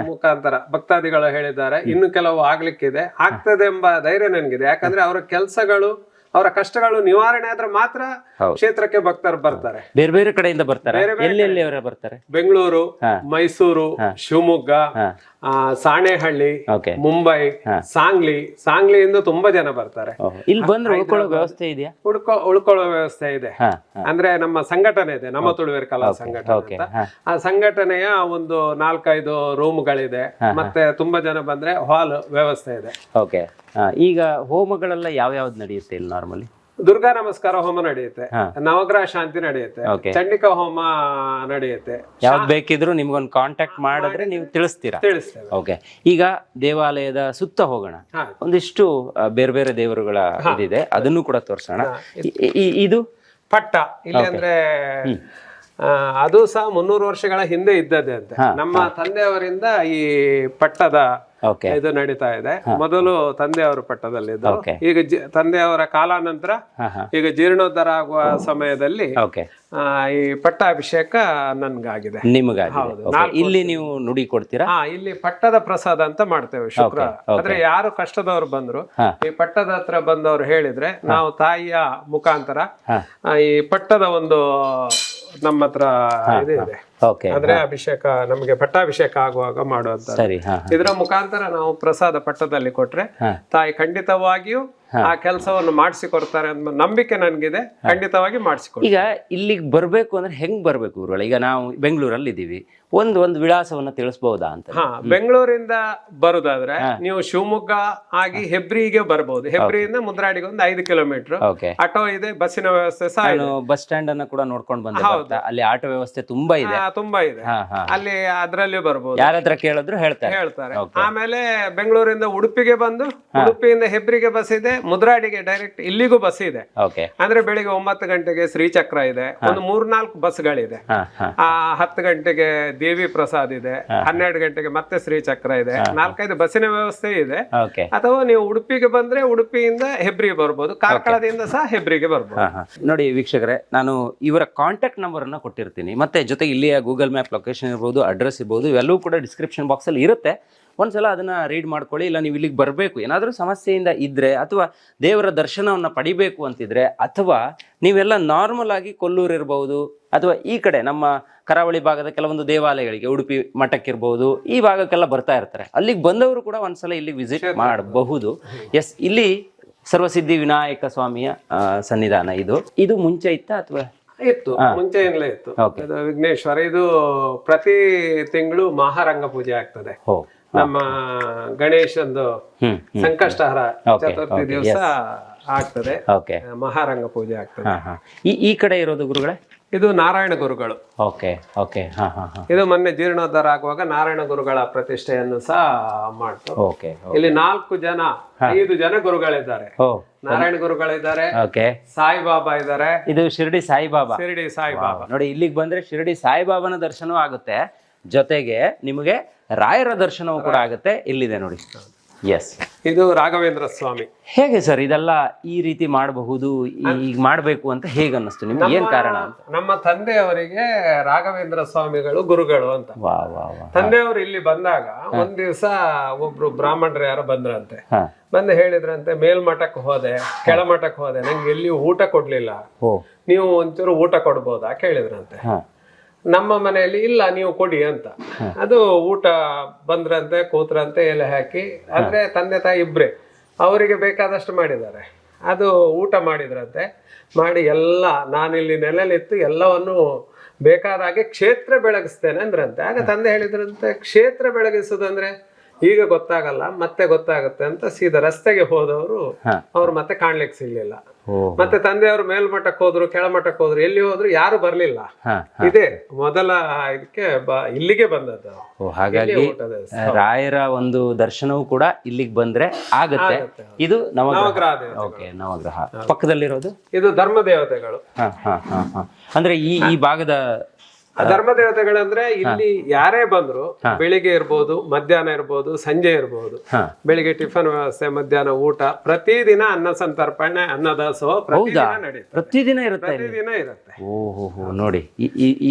ಮುಖಾಂತರ ಭಕ್ತಾದಿಗಳು ಹೇಳಿದ್ದಾರೆ. ಇನ್ನು ಕೆಲವು ಆಗ್ಲಿಕ್ಕಿದೆ. ಆಗ್ತದೆ ಎಂಬ ಧೈರ್ಯ ನನಗಿದೆ. ಯಾಕಂದ್ರೆ ಅವರ ಕೆಲಸಗಳು ಅವರ ಕಷ್ಟಗಳು ನಿವಾರಣೆ ಆದ್ರೆ ಮಾತ್ರ. ಕ್ಷೇತ್ರಕ್ಕೆ ಭಕ್ತರು ಬರ್ತಾರೆ. ಬೇರೆ ಬೇರೆ ಕಡೆಯಿಂದ ಬರ್ತಾರೆ. ಬರ್ತಾರೆ? ಬೆಂಗಳೂರು ಮೈಸೂರು ಶಿವಮೊಗ್ಗ ಸಾಣೇಹಳ್ಳಿ ಮುಂಬೈ ಸಾಂಗ್ಲಿ ಸಾಂಗ್ಲಿಯಿಂದ ತುಂಬಾ ಜನ ಬರ್ತಾರೆ. ಇಲ್ಲಿ ಬಂದ್ರೆ ಉಳ್ಕೊಳ್ಳೋ ವ್ಯವಸ್ಥೆ ಇದೆಯಾ? ಉಳ್ಕೊ ಉಳ್ಕೊಳ್ಳೋ ವ್ಯವಸ್ಥೆ ಇದೆ. ಅಂದ್ರೆ ನಮ್ಮ ಸಂಘಟನೆ ಇದೆ ನಮ್ಮ ತುಳುವೇರ್ ಕಲಾ ಸಂಘಟನೆ ಆ ಸಂಘಟನೆಯ ಒಂದು ನಾಲ್ಕೈದು ರೂಮ್ಗಳಿದೆ. ಮತ್ತೆ ತುಂಬಾ ಜನ ಬಂದ್ರೆ ಹಾಲ್ ವ್ಯವಸ್ಥೆ ಇದೆ. ಓಕೆ ಈಗ ಹೋಮಗಳೆಲ್ಲ ಯಾವ ಯಾವ್ದು ನಡೆಯುತ್ತೆ ಇಲ್ಲಿ ನಾರ್ಮಲಿ ದುರ್ಗಾ ನಮಸ್ಕಾರ ಹೋಮ ನಡೆಯುತ್ತೆ ನವಗ್ರಹ ಶಾಂತಿ ನಡೆಯುತ್ತೆ ಚಂಡಿಕ ಹೋಮ ನಡೆಯುತ್ತೆ. ಯಾವ್ದು ಬೇಕಿದ್ರು ನಿಮ್ಗೊಂದು ಕಾಂಟ್ಯಾಕ್ಟ್ ಮಾಡಿದ್ರೆ ನೀವು ತಿಳಿಸ್ತೀರಾ? ತಿಳಿಸ್ತೇವೆ. ಓಕೆ ಈಗ ದೇವಾಲಯದ ಸುತ್ತ ಹೋಗೋಣ. ಒಂದಿಷ್ಟು ಬೇರೆ ಬೇರೆ ದೇವರುಗಳ ಇದೆ ಅದನ್ನು ಕೂಡ ತೋರಿಸೋಣ. ಇದು ಪಟ್ಟ. ಇಲ್ಲಿ ಅಂದ್ರೆ ಅದು ಸಹ ಮುನ್ನೂರು ವರ್ಷಗಳ ಹಿಂದೆ ಇದ್ದದ್ದೆ ಅಂತ ನಮ್ಮ ತಂದೆಯವರಿಂದ ಈ ಪಟ್ಟದ ಇದು ನಡೀತಾ ಇದೆ. ಮೊದಲು ತಂದೆಯವರ ಪಟ್ಟದಲ್ಲಿದ್ದು. ಈಗ ತಂದೆಯವರ ಕಾಲಾನಂತರ ಈಗ ಜೀರ್ಣೋದ್ಧಾರ ಆಗುವ ಸಮಯದಲ್ಲಿ ಈ ಪಟ್ಟಾಭಿಷೇಕ ನನ್ಗಾಗಿದೆ. ಇಲ್ಲಿ ನೀವು ನುಡಿ ಕೊಡ್ತೀರಾ? ಇಲ್ಲಿ ಪಟ್ಟದ ಪ್ರಸಾದ ಅಂತ ಮಾಡ್ತೇವೆ ಶುಕ್ರ. ಆದ್ರೆ ಯಾರು ಕಷ್ಟದವ್ರು ಬಂದ್ರು ಈ ಪಟ್ಟದ ಹತ್ರ ಬಂದವರು ಹೇಳಿದ್ರೆ ನಾವು ತಾಯಿಯ ಮುಖಾಂತರ ಈ ಪಟ್ಟದ ಒಂದು ನಮ್ಮ ಹತ್ರ ಇದು ಇದೆ. ಓಕೆ ಅಂದ್ರೆ ಅಭಿಷೇಕ ನಮಗೆ ಪಟ್ಟಾಭಿಷೇಕ ಆಗುವಾಗ ಮಾಡುವಂತ ಸರಿ ಹಾ. ಇದರ ಮುಖಾಂತರ ನಾವು ಪ್ರಸಾದ ಪಟ್ಟದಲ್ಲಿ ಕೊಟ್ರೆ ತಾಯಿ ಖಂಡಿತವಾಗಿಯೂ ಆ ಕೆಲಸವನ್ನು ಮಾಡಿಸಿಕೊಡ್ತಾರೆ ಅನ್ನೋ ನಂಬಿಕೆ ನನ್ಗಿದೆ. ಖಂಡಿತವಾಗಿ ಮಾಡಿಸಿಕೊಡ್ತಾರೆ ಈಗ ಇಲ್ಲಿಗೆ ಬರಬೇಕು ಅಂದ್ರೆ ಹೆಂಗ್ ಬರ್ಬೇಕು ಊರುಗಳು ಈಗ ನಾವು ಬೆಂಗಳೂರಲ್ಲಿ ಇದ್ದೀವಿ ಒಂದು ಒಂದು ವಿಳಾಸವನ್ನ ತಿಳಿಸಬಹುದಾ ಅಂತ. ಹಾ ಬೆಂಗಳೂರಿಂದ ಬರುದಾದ್ರೆ ನೀವು ಶಿವಮೊಗ್ಗ ಆಗಿ ಹೆಬ್ರಿಗೆ ಬರಬಹುದು ಹೆಬ್ರಿಯಿಂದ ಮುದ್ರಾಡಿಗೆ ಒಂದು ಐದು ಕಿಲೋಮೀಟರ್. ಆಟೋ ಇದೆ ಬಸ್ಸಿನ ವ್ಯವಸ್ಥೆ ಸಹ ಬಸ್ ಸ್ಟ್ಯಾಂಡ್ ಅನ್ನ ಕೂಡ ನೋಡ್ಕೊಂಡು ಬಂದ. ಅಲ್ಲಿ ಆಟೋ ವ್ಯವಸ್ಥೆ ತುಂಬಾ ಇದೆ. ತುಂಬಾ ಇದೆ. ಅಲ್ಲಿ ಅದ್ರಲ್ಲೂ ಬರಬಹುದು ಯಾರ ಕೇಳಿದ್ರು ಹೇಳ್ತಾರೆ. ಹೇಳ್ತಾರೆ. ಆಮೇಲೆ ಬೆಂಗಳೂರಿಂದ ಉಡುಪಿಗೆ ಬಂದು ಉಡುಪಿಯಿಂದ ಹೆಬ್ರಿಗೆ ಬಸ್ ಇದೆ ಮುದ್ರಾಡಿಗೆ ಡೈರೆಕ್ಟ್ ಇಲ್ಲಿಗೂ ಬಸ್ ಇದೆ. ಅಂದ್ರೆ ಬೆಳಿಗ್ಗೆ ಒಂಬತ್ತು ಗಂಟೆಗೆ ಶ್ರೀಚಕ್ರ ಇದೆ. ಒಂದು ಮೂರ್ನಾಲ್ಕು ಬಸ್ಗಳಿದೆ. ಆ ಹತ್ತು ಗಂಟೆಗೆ ದೇವಿ ಪ್ರಸಾದ್ ಇದೆ ಹನ್ನೆರಡು ಗಂಟೆಗೆ ಮತ್ತೆ ಶ್ರೀಚಕ್ರ ಇದೆ ನಾಲ್ಕೈದು ಬಸ್ಸಿನ ವ್ಯವಸ್ಥೆ ಇದೆ. ಅಥವಾ ನೀವು ಉಡುಪಿಗೆ ಬಂದ್ರೆ ಉಡುಪಿಯಿಂದ ಹೆಬ್ರಿಗೆ ಬರ್ಬೋದು ಕಾರ್ಕಳದಿಂದ ಸಹ ಹೆಬ್ರಿಗೆ ಬರ್ಬೋದು. ನೋಡಿ ವೀಕ್ಷಕರೇ ನಾನು ಇವರ ಕಾಂಟ್ಯಾಕ್ಟ್ ನಂಬರ್ ಅನ್ನ ಕೊಟ್ಟಿರ್ತೀನಿ. ಮತ್ತೆ ಜೊತೆಗೆ ಇಲ್ಲಿಯ ಗೂಗಲ್ ಮ್ಯಾಪ್ ಲೊಕೇಶನ್ ಇರ್ಬೋದು ಅಡ್ರೆಸ್ ಇರ್ಬೋದು ಇವೆಲ್ಲವೂ ಕೂಡ ಡಿಸ್ಕ್ರಿಪ್ಷನ್ ಬಾಕ್ಸ್ ಅಲ್ಲಿ ಇರುತ್ತೆ. ಒಂದ್ಸಲ ಅದನ್ನ ರೀಡ್ ಮಾಡ್ಕೊಳ್ಳಿ ಇಲ್ಲ ನೀವು ಇಲ್ಲಿಗೆ ಬರಬೇಕು. ಏನಾದರೂ ಸಮಸ್ಯೆಯಿಂದ ಇದ್ರೆ ಅಥವಾ ದೇವರ ದರ್ಶನವನ್ನ ಪಡಿಬೇಕು ಅಂತಿದ್ರೆ ಅಥವಾ ನೀವೆಲ್ಲ ನಾರ್ಮಲ್ ಆಗಿ ಕೊಲ್ಲೂರು ಇರಬಹುದು ಅಥವಾ ಈ ಕಡೆ ನಮ್ಮ ಕರಾವಳಿ ಭಾಗದ ಕೆಲವೊಂದು ದೇವಾಲಯಗಳಿಗೆ ಉಡುಪಿ ಮಠಕ್ಕಿರ್ಬಹುದು ಈ ಭಾಗಕ್ಕೆಲ್ಲ ಬರ್ತಾ ಇರ್ತಾರೆ. ಅಲ್ಲಿಗೆ ಬಂದವರು ಕೂಡ ಒಂದ್ಸಲ ಇಲ್ಲಿ ವಿಸಿಟ್ ಮಾಡಬಹುದು. ಎಸ್ ಇಲ್ಲಿ ಸರ್ವಸಿದ್ಧಿ ವಿನಾಯಕ ಸ್ವಾಮಿಯ ಸನ್ನಿಧಾನ ಇದು. ಇದು ಮುಂಚೆ ಇತ್ತಾ ಅಥವಾ? ಇತ್ತು. ಮುಂಚೆಯಿಂದಲೇ ಇತ್ತು. ವಿಘ್ನೇಶ್ವರ. ಇದು ಪ್ರತಿ ತಿಂಗಳು ಮಹಾರಂಗ ಪೂಜೆ ಆಗ್ತದೆ. ನಮ್ಮ ಗಣೇಶಂದು ಸಂಕಷ್ಟಹಾರ ಚತುರ್ಥಿ ದಿವಸ ಆಗ್ತದೆ. ಮಹಾರಂಗ ಪೂಜೆ ಆಗ್ತದೆ. ಈ ಕಡೆ ಇರೋದು ಗುರುಗಳೇ? ಇದು ನಾರಾಯಣ ಗುರುಗಳು. ಓಕೆ ಓಕೆ ಇದು ಮೊನ್ನೆ ಜೀರ್ಣೋದ್ಧಾರ ಆಗುವಾಗ ನಾರಾಯಣ ಗುರುಗಳ ಪ್ರತಿಷ್ಠೆಯನ್ನು ಸಹ ಮಾಡ್ತು. ಓಕೆ ಇಲ್ಲಿ ನಾಲ್ಕು ಜನ ಐದು ಜನ ಗುರುಗಳಿದ್ದಾರೆ. ನಾರಾಯಣ ಗುರುಗಳಿದ್ದಾರೆ ಓಕೆ. ಸಾಯಿಬಾಬಾ ಇದ್ದಾರೆ. ಇದು ಶಿರಡಿ ಸಾಯಿಬಾಬಾ. ಶಿರಡಿ ಸಾಯಿಬಾಬಾ. ನೋಡಿ ಇಲ್ಲಿಗೆ ಬಂದ್ರೆ ಶಿರಡಿ ಸಾಯಿಬಾಬಾನ ದರ್ಶನವೂ ಆಗುತ್ತೆ. ಜೊತೆಗೆ ನಿಮಗೆ ರಾಯರ ದರ್ಶನವೂ ಕೂಡ ಆಗುತ್ತೆ. ಇಲ್ಲಿದೆ ನೋಡಿ. ಎಸ್ ಇದು ರಾಘವೇಂದ್ರ ಸ್ವಾಮಿ. ಹೇಗೆ ಸರ್ ಇದೆಲ್ಲ ಈ ರೀತಿ ಮಾಡಬಹುದು ಈಗ ಮಾಡಬೇಕು ಅಂತ ಹೇಗೆ ಅನ್ನಿಸ್ತು? ನಿಮ್ಗೆ ಏನ್ ಕಾರಣ ಅಂತ? ನಮ್ಮ ತಂದೆಯವರಿಗೆ ರಾಘವೇಂದ್ರ ಸ್ವಾಮಿಗಳು ಗುರುಗಳು ಅಂತ. ವಾ ವಾ ವಾ ತಂದೆಯವರು ಇಲ್ಲಿ ಬಂದಾಗ ಒಂದ್ ದಿವಸ ಒಬ್ರು ಬ್ರಾಹ್ಮಣರು ಯಾರೋ ಬಂದ್ರಂತೆ. ಹಾ. ಬಂದು ಹೇಳಿದ್ರಂತೆ ಮೇಲ್ಮಠಕ್ಕೆ ಹೋದೆ ಕೆಳಮಠಕ್ಕೆ ಹೋದೆ ನಂಗೆ ಎಲ್ಲಿ ಊಟ ಕೊಡ್ಲಿಲ್ಲ. ಓ. ನೀವು ಒಂಚೂರು ಊಟ ಕೊಡ್ಬೋದಾ? ಕೇಳಿದ್ರಂತೆ. ಹಾ. ನಮ್ಮ ಮನೆಯಲ್ಲಿ ಇಲ್ಲ ನೀವು ಕೊಡಿ ಅಂತ. ಅದು ಊಟ ಬಂದ್ರಂತೆ ಕೂತ್ರಂತೆ ಎಲೆ ಹಾಕಿ ಅಂದ್ರೆ ತಂದೆ ತಾಯಿ ಇಬ್ರೆ ಅವರಿಗೆ ಬೇಕಾದಷ್ಟು ಮಾಡಿದ್ದಾರೆ. ಅದು ಊಟ ಮಾಡಿದ್ರಂತೆ ಮಾಡಿ ಎಲ್ಲ ನಾನಿಲ್ಲಿ ನೆಲೆಲಿತ್ತು ಎಲ್ಲವನ್ನು ಬೇಕಾದ ಹಾಗೆ ಕ್ಷೇತ್ರ ಬೆಳಗಿಸ್ತೇನೆ ಅಂದ್ರಂತೆ. ಆಗ ತಂದೆ ಹೇಳಿದ್ರಂತೆ ಕ್ಷೇತ್ರ ಬೆಳಗಿಸುದಂದ್ರೆ ಈಗ ಗೊತ್ತಾಗಲ್ಲ ಮತ್ತೆ ಗೊತ್ತಾಗುತ್ತೆ ಅಂತ ಸೀದಾ ರಸ್ತೆಗೆ ಹೋದವರು. ಅವ್ರು ಮತ್ತೆ ಕಾಣ್ಲಿಕ್ಕೆ ಸಿಗ್ಲಿಲ್ಲ. ಮತ್ತೆ ಮತ್ತೆ ತಂದೆಯವರು ಮೇಲ್ಮಟ್ಟಕ್ಕೆ ಹೋದ್ರು ಕೆಳಮಟ್ಟಕ್ಕೆ ಹೋದ್ರು ಎಲ್ಲಿ ಹೋದ್ರು ಯಾರು ಬರ್ಲಿಲ್ಲ. ಇದೆ ಮೊದಲ ಇದಕ್ಕೆ ಇಲ್ಲಿಗೆ ಬಂದದ್ದು ಹಾಗಾಗಿ ರಾಯರ ಒಂದು ದರ್ಶನವೂ ಕೂಡ ಇಲ್ಲಿಗೆ ಬಂದ್ರೆ ಆಗತ್ತೆ. ಇದು ನವಗ್ರಹ. ನವಗ್ರಹ ಓಕೆ ನವಗ್ರಹ. ಪಕ್ಕದಲ್ಲಿರೋದು? ಇದು ಧರ್ಮ ದೇವತೆಗಳು ಅಂದ್ರೆ ಈ ಈ ಭಾಗದ ಧರ್ಮ ದೇವತೆಗಳಂದ್ರೆ ಇಲ್ಲಿ ಯಾರೇ ಬಂದ್ರು ಬೆಳಿಗ್ಗೆ ಇರ್ಬೋದು ಮಧ್ಯಾಹ್ನ ಇರ್ಬೋದು ಸಂಜೆ ಇರ್ಬೋದು. ಬೆಳಿಗ್ಗೆ ಟಿಫನ್ ವ್ಯವಸ್ಥೆ ಮಧ್ಯಾಹ್ನ ಊಟ ಪ್ರತಿದಿನ ಅನ್ನ ಸಂತರ್ಪಣೆ ಅನ್ನದಾಸೋಹ ಪ್ರತಿದಿನ ಇರುತ್ತೆ ಪ್ರತಿದಿನ ಇರುತ್ತೆ. ಓ ಹೋ ಹೋ ನೋಡಿ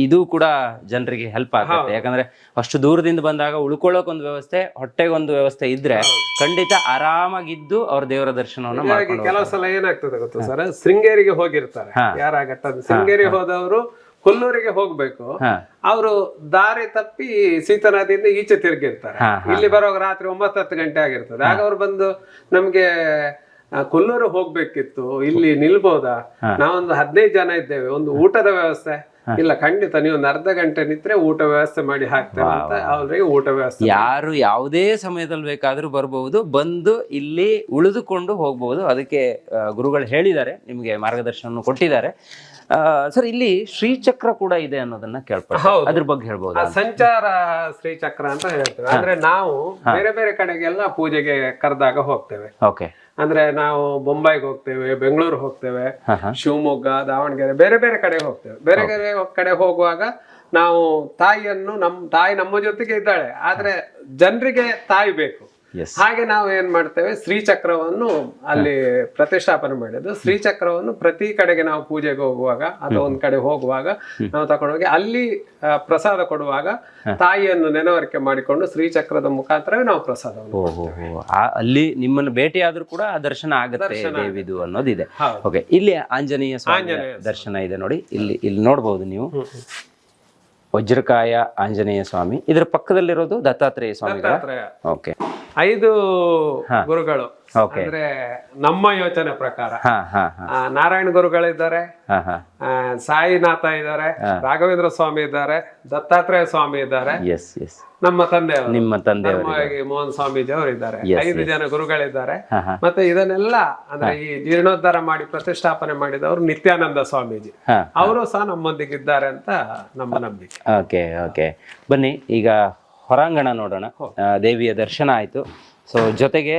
ಇದು ಕೂಡ ಜನರಿಗೆ ಹೆಲ್ಪ್ ಆಗುತ್ತೆ. ಯಾಕಂದ್ರೆ ಅಷ್ಟು ದೂರದಿಂದ ಬಂದಾಗ ಉಳ್ಕೊಳ್ಳೋಕ್ ಒಂದು ವ್ಯವಸ್ಥೆ ಹೊಟ್ಟೆಗೆ ಒಂದು ವ್ಯವಸ್ಥೆ ಇದ್ರೆ ಖಂಡಿತ ಆರಾಮಾಗಿದ್ದು ಅವ್ರ ದೇವರ ದರ್ಶನವನ್ನ ಕೆಲವು ಸಲ ಏನಾಗ್ತದೆ ಗೊತ್ತಾ ಸರ್? ಶೃಂಗೇರಿಗೆ ಹೋಗಿರ್ತಾರೆ. ಯಾರ ಶೃಂಗೇರಿಗೆ ಶೃಂಗೇರಿ ಹೋದವರು ಕೊಲ್ಲೂರಿಗೆ ಹೋಗ್ಬೇಕು. ಅವರು ದಾರಿ ತಪ್ಪಿ ಸೀತಾ ನದಿಯಿಂದ ಈಚೆ ತಿರುಗಿರ್ತಾರೆ. ಇಲ್ಲಿ ಬರುವಾಗ ರಾತ್ರಿ ಒಂಬತ್ತು ಹತ್ತು ಗಂಟೆ ಆಗಿರ್ತದೆ. ಆಗ ಅವ್ರು ಬಂದು ನಮ್ಗೆ ಕೊಲ್ಲೂರು ಹೋಗ್ಬೇಕಿತ್ತು. ಇಲ್ಲಿ ನಿಲ್ಬೋದಾ? ನಾವೊಂದು ಹದಿನೈದು ಜನ ಇದ್ದೇವೆ. ಒಂದು ಊಟದ ವ್ಯವಸ್ಥೆ. ಇಲ್ಲ ಖಂಡಿತ ನೀವು ಒಂದು ಅರ್ಧ ಗಂಟೆ ನಿಂತ್ರೆ ಊಟ ವ್ಯವಸ್ಥೆ ಮಾಡಿ ಹಾಕ್ತೇವೆ ಅಂತ ಅವ್ರಿಗೆ ಊಟ ವ್ಯವಸ್ಥೆ ಯಾರು ಯಾವುದೇ ಸಮಯದಲ್ಲಿ ಬೇಕಾದ್ರೂ ಬರಬಹುದು ಬಂದು ಇಲ್ಲಿ ಉಳಿದುಕೊಂಡು ಹೋಗಬಹುದು ಅದಕ್ಕೆ ಗುರುಗಳು ಹೇಳಿದ್ದಾರೆ. ನಿಮಗೆ ಮಾರ್ಗದರ್ಶನ ಕೊಟ್ಟಿದ್ದಾರೆ. ಸರ್ ಇಲ್ಲಿ ಶ್ರೀಚಕ್ರ ಕೂಡ ಇದೆ ಅನ್ನೋದನ್ನ ಕೇಳ್ಬೋದು. ಅದ್ರ ಬಗ್ಗೆ ಹೇಳ್ಬೋದು? ಸಂಚಾರ ಶ್ರೀಚಕ್ರ ಅಂತ ಹೇಳ್ತೇವೆ. ಅಂದ್ರೆ ನಾವು ಬೇರೆ ಬೇರೆ ಕಡೆಗೆಲ್ಲ ಪೂಜೆಗೆ ಕರೆದಾಗ ಹೋಗ್ತೇವೆ. ಓಕೆ. ಅಂದ್ರೆ ನಾವು ಬೊಂಬೈಗೆ ಹೋಗ್ತೇವೆ ಬೆಂಗಳೂರು ಹೋಗ್ತೇವೆ ಶಿವಮೊಗ್ಗ ದಾವಣಗೆರೆ ಬೇರೆ ಬೇರೆ ಕಡೆ ಹೋಗ್ತೇವೆ. ಬೇರೆ ಬೇರೆ ಕಡೆ ಹೋಗುವಾಗ ನಾವು ತಾಯಿಯನ್ನು ನಮ್ ತಾಯಿ ನಮ್ಮ ಜೊತೆಗೆ ಇದ್ದಾಳೆ. ಆದ್ರೆ ಜನರಿಗೆ ತಾಯಿ ಬೇಕು. ಹಾಗೆ ನಾವು ಏನ್ ಮಾಡ್ತೇವೆ ಶ್ರೀಚಕ್ರವನ್ನು ಅಲ್ಲಿ ಪ್ರತಿಷ್ಠಾಪನೆ ಮಾಡಿದ್ದು. ಶ್ರೀಚಕ್ರವನ್ನು ಪ್ರತಿ ಕಡೆಗೆ ನಾವು ಪೂಜೆಗೆ ಹೋಗುವಾಗ ಅಥವಾ ಒಂದ್ ಕಡೆ ಹೋಗುವಾಗ ನಾವು ತಗೊಂಡೋಗಿ ಅಲ್ಲಿ ಪ್ರಸಾದ ಕೊಡುವಾಗ ತಾಯಿಯನ್ನು ನೆನವರಿಕೆ ಮಾಡಿಕೊಂಡು ಶ್ರೀಚಕ್ರದ ಮುಖಾಂತರವೇ ನಾವು ಪ್ರಸಾದ ಅಲ್ಲಿ ನಿಮ್ಮನ್ನು ಭೇಟಿ ಆದ್ರೂ ಕೂಡ ಆ ದರ್ಶನ ಆಗುತ್ತೆ ದೇವಿದು ಅನ್ನೋದಿದೆ. ಓಕೆ ಇಲ್ಲಿ ಆಂಜನೇಯ ಸ್ವಾಮಿ. ದರ್ಶನ ಇದೆ ನೋಡಿ. ಇಲ್ಲಿ ಇಲ್ಲಿ ನೋಡಬಹುದು ನೀವು. ವಜ್ರಕಾಯ ಆಂಜನೇಯ ಸ್ವಾಮಿ. ಇದ್ರ ಪಕ್ಕದಲ್ಲಿರೋದು ದತ್ತಾತ್ರೇಯ ಸ್ವಾಮಿ. ಓಕೆ ಐದು ಗುರುಗಳು. ಅಂದ್ರೆ ನಮ್ಮ ಯೋಚನೆ ಪ್ರಕಾರ. ನಾರಾಯಣ ಗುರುಗಳಿದ್ದಾರೆ ಸಾಯಿನಾಥ ಇದ್ದಾರೆ. ರಾಘವೇಂದ್ರ ಸ್ವಾಮಿ ಇದ್ದಾರೆ. ದತ್ತಾತ್ರೇಯ ಸ್ವಾಮಿ ಇದ್ದಾರೆ. ಎಸ್ ಎಸ್ ನಮ್ಮ ತಂದೆ ನಿಮ್ಮ ತಂದೆ ಮೋಹನ್ ಸ್ವಾಮೀಜಿ ಅವರು ಇದ್ದಾರೆ ಐದು ಜನ ಗುರುಗಳಿದ್ದಾರೆ. ಮತ್ತೆ ಇದನ್ನೆಲ್ಲ ಅಂದ್ರೆ ಈ ಜೀರ್ಣೋದ್ಧಾರ ಮಾಡಿ ಪ್ರತಿಷ್ಠಾಪನೆ ಮಾಡಿದವರು ನಿತ್ಯಾನಂದ ಸ್ವಾಮೀಜಿ. ಅವರು ಸಹ ನಮ್ಮೊಂದಿಗೆ ಇದ್ದಾರೆ ಅಂತ ನಮ್ಮ ನಂಬಿಕೆ. ಓಕೆ ಓಕೆ ಬನ್ನಿ ಈಗ ಹೊರಾಂಗಣ ನೋಡೋಣ. ದೇವಿಯ ದರ್ಶನ ಆಯ್ತು. ಸೊ ಜೊತೆಗೆ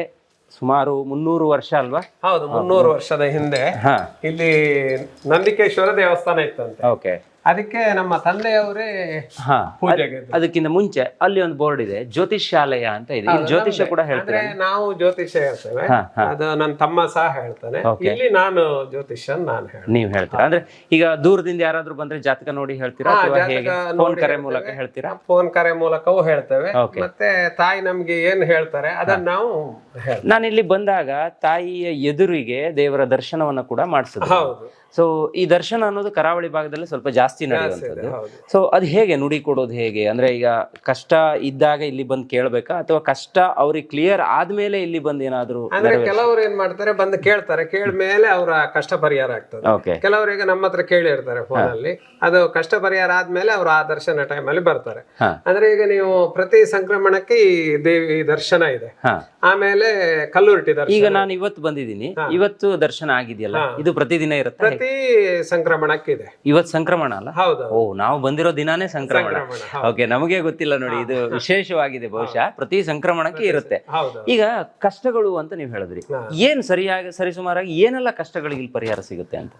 ಸುಮಾರು ಮುನ್ನೂರು ವರ್ಷ ಅಲ್ವಾ? ಹೌದು ಮುನ್ನೂರು ವರ್ಷದ ಹಿಂದೆ ಹಾ. ಇಲ್ಲಿ ನಂದಿಕೇಶ್ವರ ದೇವಸ್ಥಾನ ಇತ್ತಂತೆ. ಓಕೆ ಅದಕ್ಕೆ ನಮ್ಮ ತಂದೆಯವರೇ ಹಾ ಪೂಜೆಗೆ ಅದಕ್ಕಿಂತ ಮುಂಚೆ ಅಲ್ಲಿ ಒಂದು ಬೋರ್ಡ್ ಇದೆ ಜ್ಯೋತಿಷ್ಯಾಲಯ ಅಂತ ಇದೆ. ಜ್ಯೋತಿಷ ಜ್ಯೋತಿಷ್ಯ ಕೂಡ ಹೇಳ್ತಾರೆ? ಅಂದ್ರೆ ನಾವು ಜ್ಯೋತಿಷ್ಯ ಹೇಳ್ತೇವೆ. ಹಾ, ಹಾ. ಅದು ನನ್ನ ತಮ್ಮ ಸಹ ಹೇಳ್ತಾನೆ. ಇಲ್ಲಿ ನಾನು ಜ್ಯೋತಿಷ್ಯ ನಾನು ಹೇಳ್ತೇನೆ. ನೀವ್ ಹೇಳ್ತೀರಾ? ಅಂದ್ರೆ ಈಗ ದೂರದಿಂದ ಯಾರಾದ್ರೂ ಬಂದ್ರೆ ಜಾತಕ ನೋಡಿ ಹೇಳ್ತೀರಾ? ಅಥವಾ ಹೇಗೆ? ಫೋನ್ ಕರೆ ಮೂಲಕ ಹೇಳ್ತೀರಾ? ಫೋನ್ ಕರೆ ಮೂಲಕವೂ ಹೇಳ್ತೇವೆ. Okay. ಮತ್ತೆ ತಾಯಿ ನಮ್ಗೆ ಏನ್ ಹೇಳ್ತಾರೆ ಅದನ್ನ ನಾವು ಹೇಳ್ತೇವೆ. ನಾನು ಇಲ್ಲಿ ಬಂದಾಗ ತಾಯಿಯ ಎದುರಿಗೆ ದೇವರ ದರ್ಶನವನ್ನ ಕೂಡ ಮಾಡಿಸಿದ್ರು ಹೌದು. ಸೊ ಈ ದರ್ಶನ ಅನ್ನೋದು ಕರಾವಳಿ ಭಾಗದಲ್ಲಿ ಸ್ವಲ್ಪ ಜಾಸ್ತಿ ನಡೆಯುವಂಥದ್ದು. ಸೊ ಅದು ಹೇಗೆ ನುಡಿ ಕೊಡೋದು ಹೇಗೆ? ಅಂದ್ರೆ ಈಗ ಕಷ್ಟ ಇದ್ದಾಗ ಇಲ್ಲಿ ಬಂದು ಕೇಳಬೇಕಾ? ಅಥವಾ ಕಷ್ಟ ಅವ್ರಿಗೆ ಕ್ಲಿಯರ್ ಆದ್ಮೇಲೆ ಇಲ್ಲಿ ಬಂದು ಏನಾದ್ರು ಅಂದ್ರೆ ಕೆಲವರು ಏನ್ ಮಾಡ್ತಾರೆ ಬಂದು ಕೇಳ್ತಾರೆ. ಕೇಳ್ಮೇಲೆ ಅವರ ಕಷ್ಟ ಪರಿಹಾರ ಆಗ್ತದೆ. ಕೆಲವರಿಗೆ ನಮ್ಮ ಹತ್ರ ಕೇಳಿರ್ತಾರೆ ಫೋನ್ ಅಲ್ಲಿ ಅದು ಕಷ್ಟ ಪರಿಹಾರ ಆದ್ಮೇಲೆ ಅವರು ಆ ದರ್ಶನ ಟೈಮ್ ಅಲ್ಲಿ ಬರ್ತಾರೆ. ಅಂದ್ರೆ ಈಗ ನೀವು ಪ್ರತಿ ಸಂಕ್ರಮಣಕ್ಕೆ ಈ ದೇವಿ ದರ್ಶನ ಇದೆ. ಆಮೇಲೆ ಕಲ್ಲುರ್ಟಿ ದರ್ಶನ. ಈಗ ನಾನು ಇವತ್ತು ಬಂದಿದ್ದೀನಿ. ಇವತ್ತು ದರ್ಶನ ಆಗಿದೆಯಲ್ಲ? ಇದು ಪ್ರತಿದಿನ ಇರುತ್ತೆ? ಪ್ರತಿ ಸಂಕ್ರಮಣಕ್ಕಿದೆ. ಇವತ್ತು ಸಂಕ್ರಮಣ ಅಲ್ಲ? ಹೌದು. ಓ ನಾವು ಬಂದಿರೋ ದಿನಾನೇ ಸಂಕ್ರಮಣ. ಓಕೆ ನಮಗೆ ಗೊತ್ತಿಲ್ಲ ನೋಡಿ ಇದು ವಿಶೇಷವಾಗಿದೆ ಬಹುಶಃ. ಪ್ರತಿ ಸಂಕ್ರಮಣಕ್ಕೆ ಇರುತ್ತೆ. ಈಗ ಕಷ್ಟಗಳು ಅಂತ ನೀವು ಹೇಳಿದ್ರಿ. ಏನ್ ಸರಿಯಾಗಿ ಸರಿಸುಮಾರಾಗಿ ಏನೆಲ್ಲ ಕಷ್ಟಗಳಿಗೆ ಇಲ್ಲಿ ಪರಿಹಾರ ಸಿಗುತ್ತೆ ಅಂತ?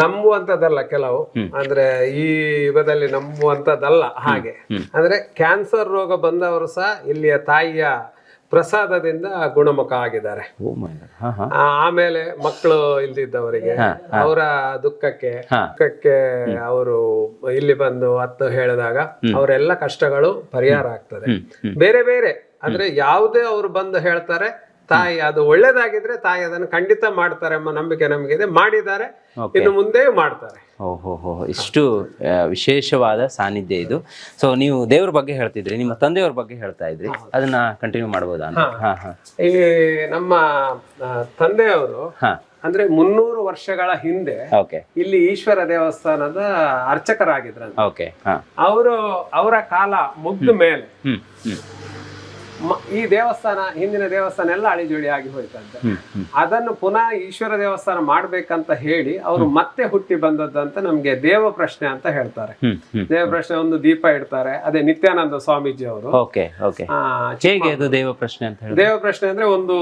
ನಂಬುವಂಥದ್ದಲ್ಲ ಕೆಲವು. ಅಂದ್ರೆ ಈ ಯುಗದಲ್ಲಿ ನಂಬುವಂತದ್ದಲ್ಲ ಹಾಗೆ. ಅಂದ್ರೆ ಕ್ಯಾನ್ಸರ್ ರೋಗ ಬಂದವರು ಸಹ ಇಲ್ಲಿಯ ತಾಯಿಯ ಪ್ರಸಾದದಿಂದ ಗುಣಮುಖ ಆಗಿದ್ದಾರೆ. ಆಮೇಲೆ ಮಕ್ಕಳು ಇಲ್ದಿದ್ದವರಿಗೆ ಅವರ ದುಃಖಕ್ಕೆ ದುಃಖಕ್ಕೆ ಅವರು ಇಲ್ಲಿ ಬಂದು ಹತ್ತು ಹೇಳಿದಾಗ ಅವರೆಲ್ಲ ಕಷ್ಟಗಳು ಪರಿಹಾರ ಆಗ್ತದೆ. ಬೇರೆ ಬೇರೆ ಅಂದ್ರೆ ಯಾವುದೇ ಅವರು ಬಂದು ಹೇಳ್ತಾರೆ ತಾಯಿ ಅದು ಒಳ್ಳೇದಾಗಿದ್ರೆ ತಾಯಿ ಅದನ್ನು ಖಂಡಿತ ಮಾಡ್ತಾರೆ ಎಂಬ ನಂಬಿಕೆ ನಮಗಿದೆ ಮಾಡಿದ್ದಾರೆ ಇನ್ನು ಮುಂದೆ ಮಾಡ್ತಾರೆ. ಓಹೋ ಇಷ್ಟು ವಿಶೇಷವಾದ ಸಾನ್ನಿಧ್ಯ ಇದು. ಸೊ ನೀವು ದೇವ್ರ ಬಗ್ಗೆ ಹೇಳ್ತಿದ್ರಿ ನಿಮ್ಮ ತಂದೆಯವ್ರ ಬಗ್ಗೆ ಹೇಳ್ತಾ ಇದ್ರಿ. ಅದನ್ನ ಕಂಟಿನ್ಯೂ ಮಾಡಬಹುದಾ ಅಂತ? ಹಾ. ಹಾ ಈ ನಮ್ಮ ತಂದೆಯವರು ಹಾ. ಅಂದ್ರೆ ಮುನ್ನೂರು ವರ್ಷಗಳ ಹಿಂದೆ ಇಲ್ಲಿ ಈಶ್ವರ ದೇವಸ್ಥಾನದ ಅರ್ಚಕರಾಗಿದ್ರು ಅವರು ಅವರ ಕಾಲ ಮುಗ್ದ ಮೇಲೆ ಈ ದೇವಸ್ಥಾನ ಹಿಂದಿನ ದೇವಸ್ಥಾನ ಎಲ್ಲ ಅಳಿಜೋಳಿ ಆಗಿ ಹೋಯ್ತಂತೆ. ಅದನ್ನು ಪುನಃ ಈಶ್ವರ ದೇವಸ್ಥಾನ ಮಾಡ್ಬೇಕಂತ ಹೇಳಿ ಅವರು ಮತ್ತೆ ಹುಟ್ಟಿ ಬಂದದ್ದಂತ ನಮ್ಗೆ ದೇವ ಪ್ರಶ್ನೆ ಅಂತ ಹೇಳ್ತಾರೆ. ದೇವ ಪ್ರಶ್ನೆ ಒಂದು ದೀಪ ಇಡ್ತಾರೆ ಅದೇ ನಿತ್ಯಾನಂದ ಸ್ವಾಮೀಜಿ ಅವರು. ದೇವ ಪ್ರಶ್ನೆ ಅಂತ ದೇವ ಪ್ರಶ್ನೆ ಅಂದ್ರೆ ಒಂದು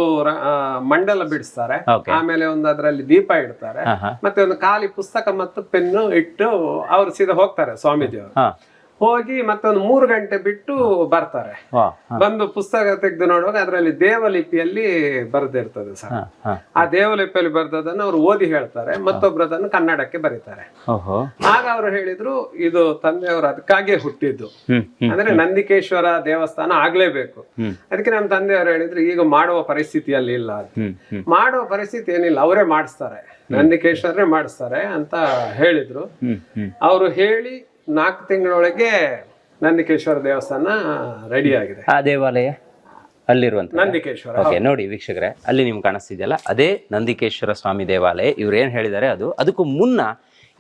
ಮಂಡಲ ಬಿಡಿಸ್ತಾರೆ. ಆಮೇಲೆ ಒಂದು ಅದರಲ್ಲಿ ದೀಪ ಇಡ್ತಾರೆ. ಮತ್ತೆ ಒಂದು ಖಾಲಿ ಪುಸ್ತಕ ಮತ್ತು ಪೆನ್ನು ಇಟ್ಟು ಅವರು ಸೀದಾ ಹೋಗ್ತಾರೆ ಸ್ವಾಮೀಜಿ ಅವರು ಹೋಗಿ ಮತ್ತೊಂದು ಮೂರು ಗಂಟೆ ಬಿಟ್ಟು ಬರ್ತಾರೆ. ಬಂದು ಪುಸ್ತಕ ತೆಗೆದು ನೋಡುವಾಗ ಅದರಲ್ಲಿ ದೇವಲಿಪಿಯಲ್ಲಿ ಬರೆದಿರ್ತದೆ ಸರ್. ಆ ದೇವಲಿಪಿಯಲ್ಲಿ ಬರೆದದನ್ನು ಅವ್ರು ಓದಿ ಹೇಳ್ತಾರೆ. ಮತ್ತೊಬ್ಬರದನ್ನು ಕನ್ನಡಕ್ಕೆ ಬರೀತಾರೆ. ಆಗ ಅವರು ಹೇಳಿದ್ರು ಇದು ತಂದೆಯವರು ಅದಕ್ಕಾಗೆ ಹುಟ್ಟಿದ್ದು. ಅಂದ್ರೆ ನಂದಿಕೇಶ್ವರ ದೇವಸ್ಥಾನ ಆಗ್ಲೇಬೇಕು. ಅದಕ್ಕೆ ನಮ್ಮ ತಂದೆಯವರು ಹೇಳಿದ್ರು ಈಗ ಮಾಡುವ ಪರಿಸ್ಥಿತಿಯಲ್ಲಿ ಇಲ್ಲ ಮಾಡುವ ಪರಿಸ್ಥಿತಿ ಏನಿಲ್ಲ ಅವರೇ ಮಾಡಿಸ್ತಾರೆ. ನಂದಿಕೇಶ್ವರೇ ಮಾಡಿಸ್ತಾರೆ ಅಂತ ಹೇಳಿದ್ರು. ಅವರು ಹೇಳಿ ನಾಲ್ಕು ತಿಂಗಳೊಳಗೆ ನಂದಿಕೇಶ್ವರ ದೇವಸ್ಥಾನ ರೆಡಿ ಆಗಿದೆ. ಆ ದೇವಾಲಯ ಅಲ್ಲಿರುವಂತ ನಂದಿಕೇಶ್ವರ ಓಕೆ ನೋಡಿ ವೀಕ್ಷಕರೇ ಅಲ್ಲಿ ನಿಮ್ಗೆ ಕಾಣಿಸ್ತಿದೆಯಲ್ಲ ಅದೇ ನಂದಿಕೇಶ್ವರ ಸ್ವಾಮಿ ದೇವಾಲಯ. ಇವ್ರು ಏನು ಹೇಳಿದ್ದಾರೆ ಅದು? ಅದಕ್ಕೂ ಮುನ್ನ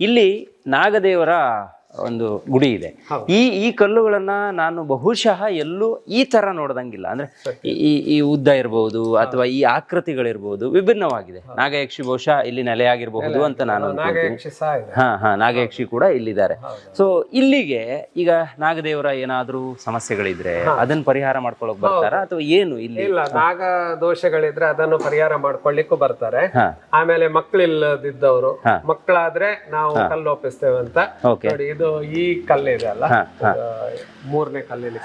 ಇಲ್ಲಿ ನಾಗದೇವರ ಒಂದು ಗುಡಿ ಇದೆ. ಈ ಈ ಕಲ್ಲುಗಳನ್ನ ನಾನು ಬಹುಶಃ ಎಲ್ಲೂ ಈ ತರ ನೋಡ್ದಂಗಿಲ್ಲ. ಅಂದ್ರೆ ಈ- ಈ ಉದ್ದ ಇರಬಹುದು ಅಥವಾ ಈ ಆಕೃತಿಗಳಿರ್ಬೋದು ವಿಭಿನ್ನವಾಗಿದೆ. ನಾಗಯಕ್ಷಿ ಬಹುಶಃ ಇಲ್ಲಿ ನೆಲೆಯಾಗಿರಬಹುದು ಅಂತ ನಾನು ಹಾ ಹಾ ನಾಗಯಕ್ಷಿ ಕೂಡ ಇಲ್ಲಿದ್ದಾರೆ. ಸೊ ಇಲ್ಲಿಗೆ ಈಗ ನಾಗದೇವರ ಏನಾದ್ರೂ ಸಮಸ್ಯೆಗಳಿದ್ರೆ ಅದನ್ನ ಪರಿಹಾರ ಮಾಡ್ಕೊಳಕ್ ಬರ್ತಾರ ಅಥವಾ ಏನು ಇಲ್ಲಿ? ಇಲ್ಲ ನಾಗ ದೋಷಗಳಿದ್ರೆ ಅದನ್ನು ಪರಿಹಾರ ಮಾಡ್ಕೊಳ್ಳಿಕ್ಕೂ ಬರ್ತಾರೆ. ಆಮೇಲೆ ಮಕ್ಕಳಿಲ್ಲದಿದ್ದವರು ಮಕ್ಕಳಾದ್ರೆ ನಾವು ಕಲ್ಲು ಒಪ್ಪಿಸ್ತೇವೆ ಅಂತ ಇದು ಈ ಕಲ್ಲಿದೆ ಅಲ್ಲ? ಮೂರನೇ ಕಲ್ಲಲ್ಲಿ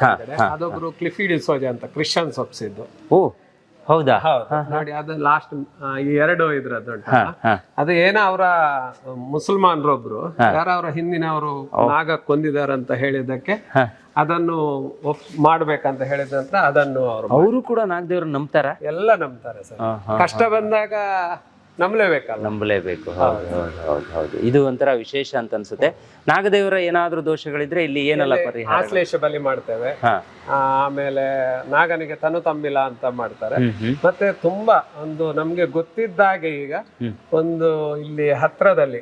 ಅದೊಬ್ರು ಕ್ಲಿಫಿಡ್ ಸೋಜ ಅಂತ ಕ್ರಿಶ್ಚಿಯನ್ಸ್ ಒಪ್ಸಿದ್ದು ಓ ಹೌದಾ? ನೋಡಿ ಅದು ಲಾಸ್ಟ್ ಈ ಎರಡು ಇದ್ರ ಅದು ಏನೋ ಅವರ ಮುಸಲ್ಮಾನರೊಬ್ರು ಯಾರ ಅವರ ಹಿಂದಿನವರು ನಾಗ ಕೊಂದಿದಾರಂತ ಹೇಳಿದ್ದಕ್ಕೆ ಹಾ. ಅದನ್ನು ಒಪ್ ಮಾಡ್ಬೇಕಂತ ಹೇಳಿದ ನಂತರ ಅದನ್ನು ಅವರು ಅವರು ಕೂಡ ನಾಗದೇವ್ರು ನಂಬ್ತಾರ? ಎಲ್ಲ ನಂಬ್ತಾರೆ ಸರ್. ಕಷ್ಟ ಬಂದಾಗ ನಂಬಲೇಬೇಕಲ್ಲ ನಂಬಲೇಬೇಕು ಹೌದು. ಹೌದು ಹೌದು ಹೌದು ಇದು ಒಂಥರ ವಿಶೇಷ ಅಂತ ಅನ್ಸುತ್ತೆ ನಾಗದೇವರ ಏನಾದ್ರೂ ದೋಷಗಳಿದ್ರೆ ಇಲ್ಲಿ ಏನಲ್ಲ ಪರಿಹಾರ ಆಶ್ಲೇಷ ಬಲಿ ಮಾಡ್ತೇವೆ. ಹಾ. ಆಮೇಲೆ ನಾಗನಿಗೆ ತನು ತಂಬಿಲ ಅಂತ ಮಾಡ್ತಾರೆ. ಮತ್ತೆ ತುಂಬಾ ಒಂದು ನಮ್ಗೆ ಗೊತ್ತಿದ್ದಾಗೆ ಈಗ ಒಂದು ಇಲ್ಲಿ ಹತ್ರದಲ್ಲಿ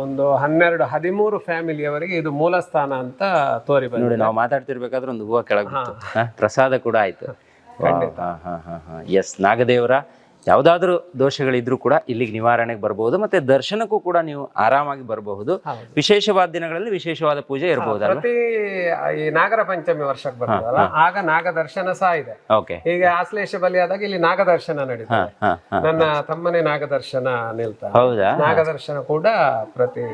ಒಂದು ಹನ್ನೆರಡು ಹದಿಮೂರು ಫ್ಯಾಮಿಲಿಯವರಿಗೆ ಇದು ಮೂಲ ಸ್ಥಾನ ಅಂತ ತೋರಿ ಬಂದಿದೆ. ನೋಡಿ ನಾವು ಮಾತಾಡ್ತಿರ್ಬೇಕಾದ್ರೆ ಒಂದು ಹೂವು ಕೆಳಗೆ ಬಿತ್ತು. ಹಾ, ಪ್ರಸಾದ ಕೂಡ ಆಯ್ತು. ಎಸ್ ನಾಗದೇವರ ಯಾವುದಾದ್ರೂ ದೋಷಗಳಿದ್ರೂ ಕೂಡ ಇಲ್ಲಿಗೆ ನಿವಾರಣೆಗೆ ಬರಬಹುದು ಮತ್ತೆ ದರ್ಶನಕ್ಕೂ ಕೂಡ ನೀವು ಆರಾಮಾಗಿ ಬರಬಹುದು. ವಿಶೇಷವಾದ ದಿನಗಳಲ್ಲಿ ವಿಶೇಷವಾದ ಪೂಜೆ ಇರಬಹುದು ಪ್ರತಿ ಈ ನಾಗರ ಪಂಚಮಿ ವರ್ಷಕ್ಕೆ ಬರ್ತದಲ್ಲ? ಆಗ ನಾಗ ದರ್ಶನ ಸಹ ಇದೆ. ಓಕೆ. ಈಗ ಆಶ್ಲೇಷ ಬಲಿ ಆದಾಗ ಇಲ್ಲಿ ನಾಗ ದರ್ಶನ ನಡೀತದೆ ನನ್ನ ತಮ್ಮನೇ ನಾಗದರ್ಶನ ನಿಲ್ತಾರೆ. ನಾಗ ನಾಗದರ್ಶನ ಕೂಡ ಪ್ರತಿ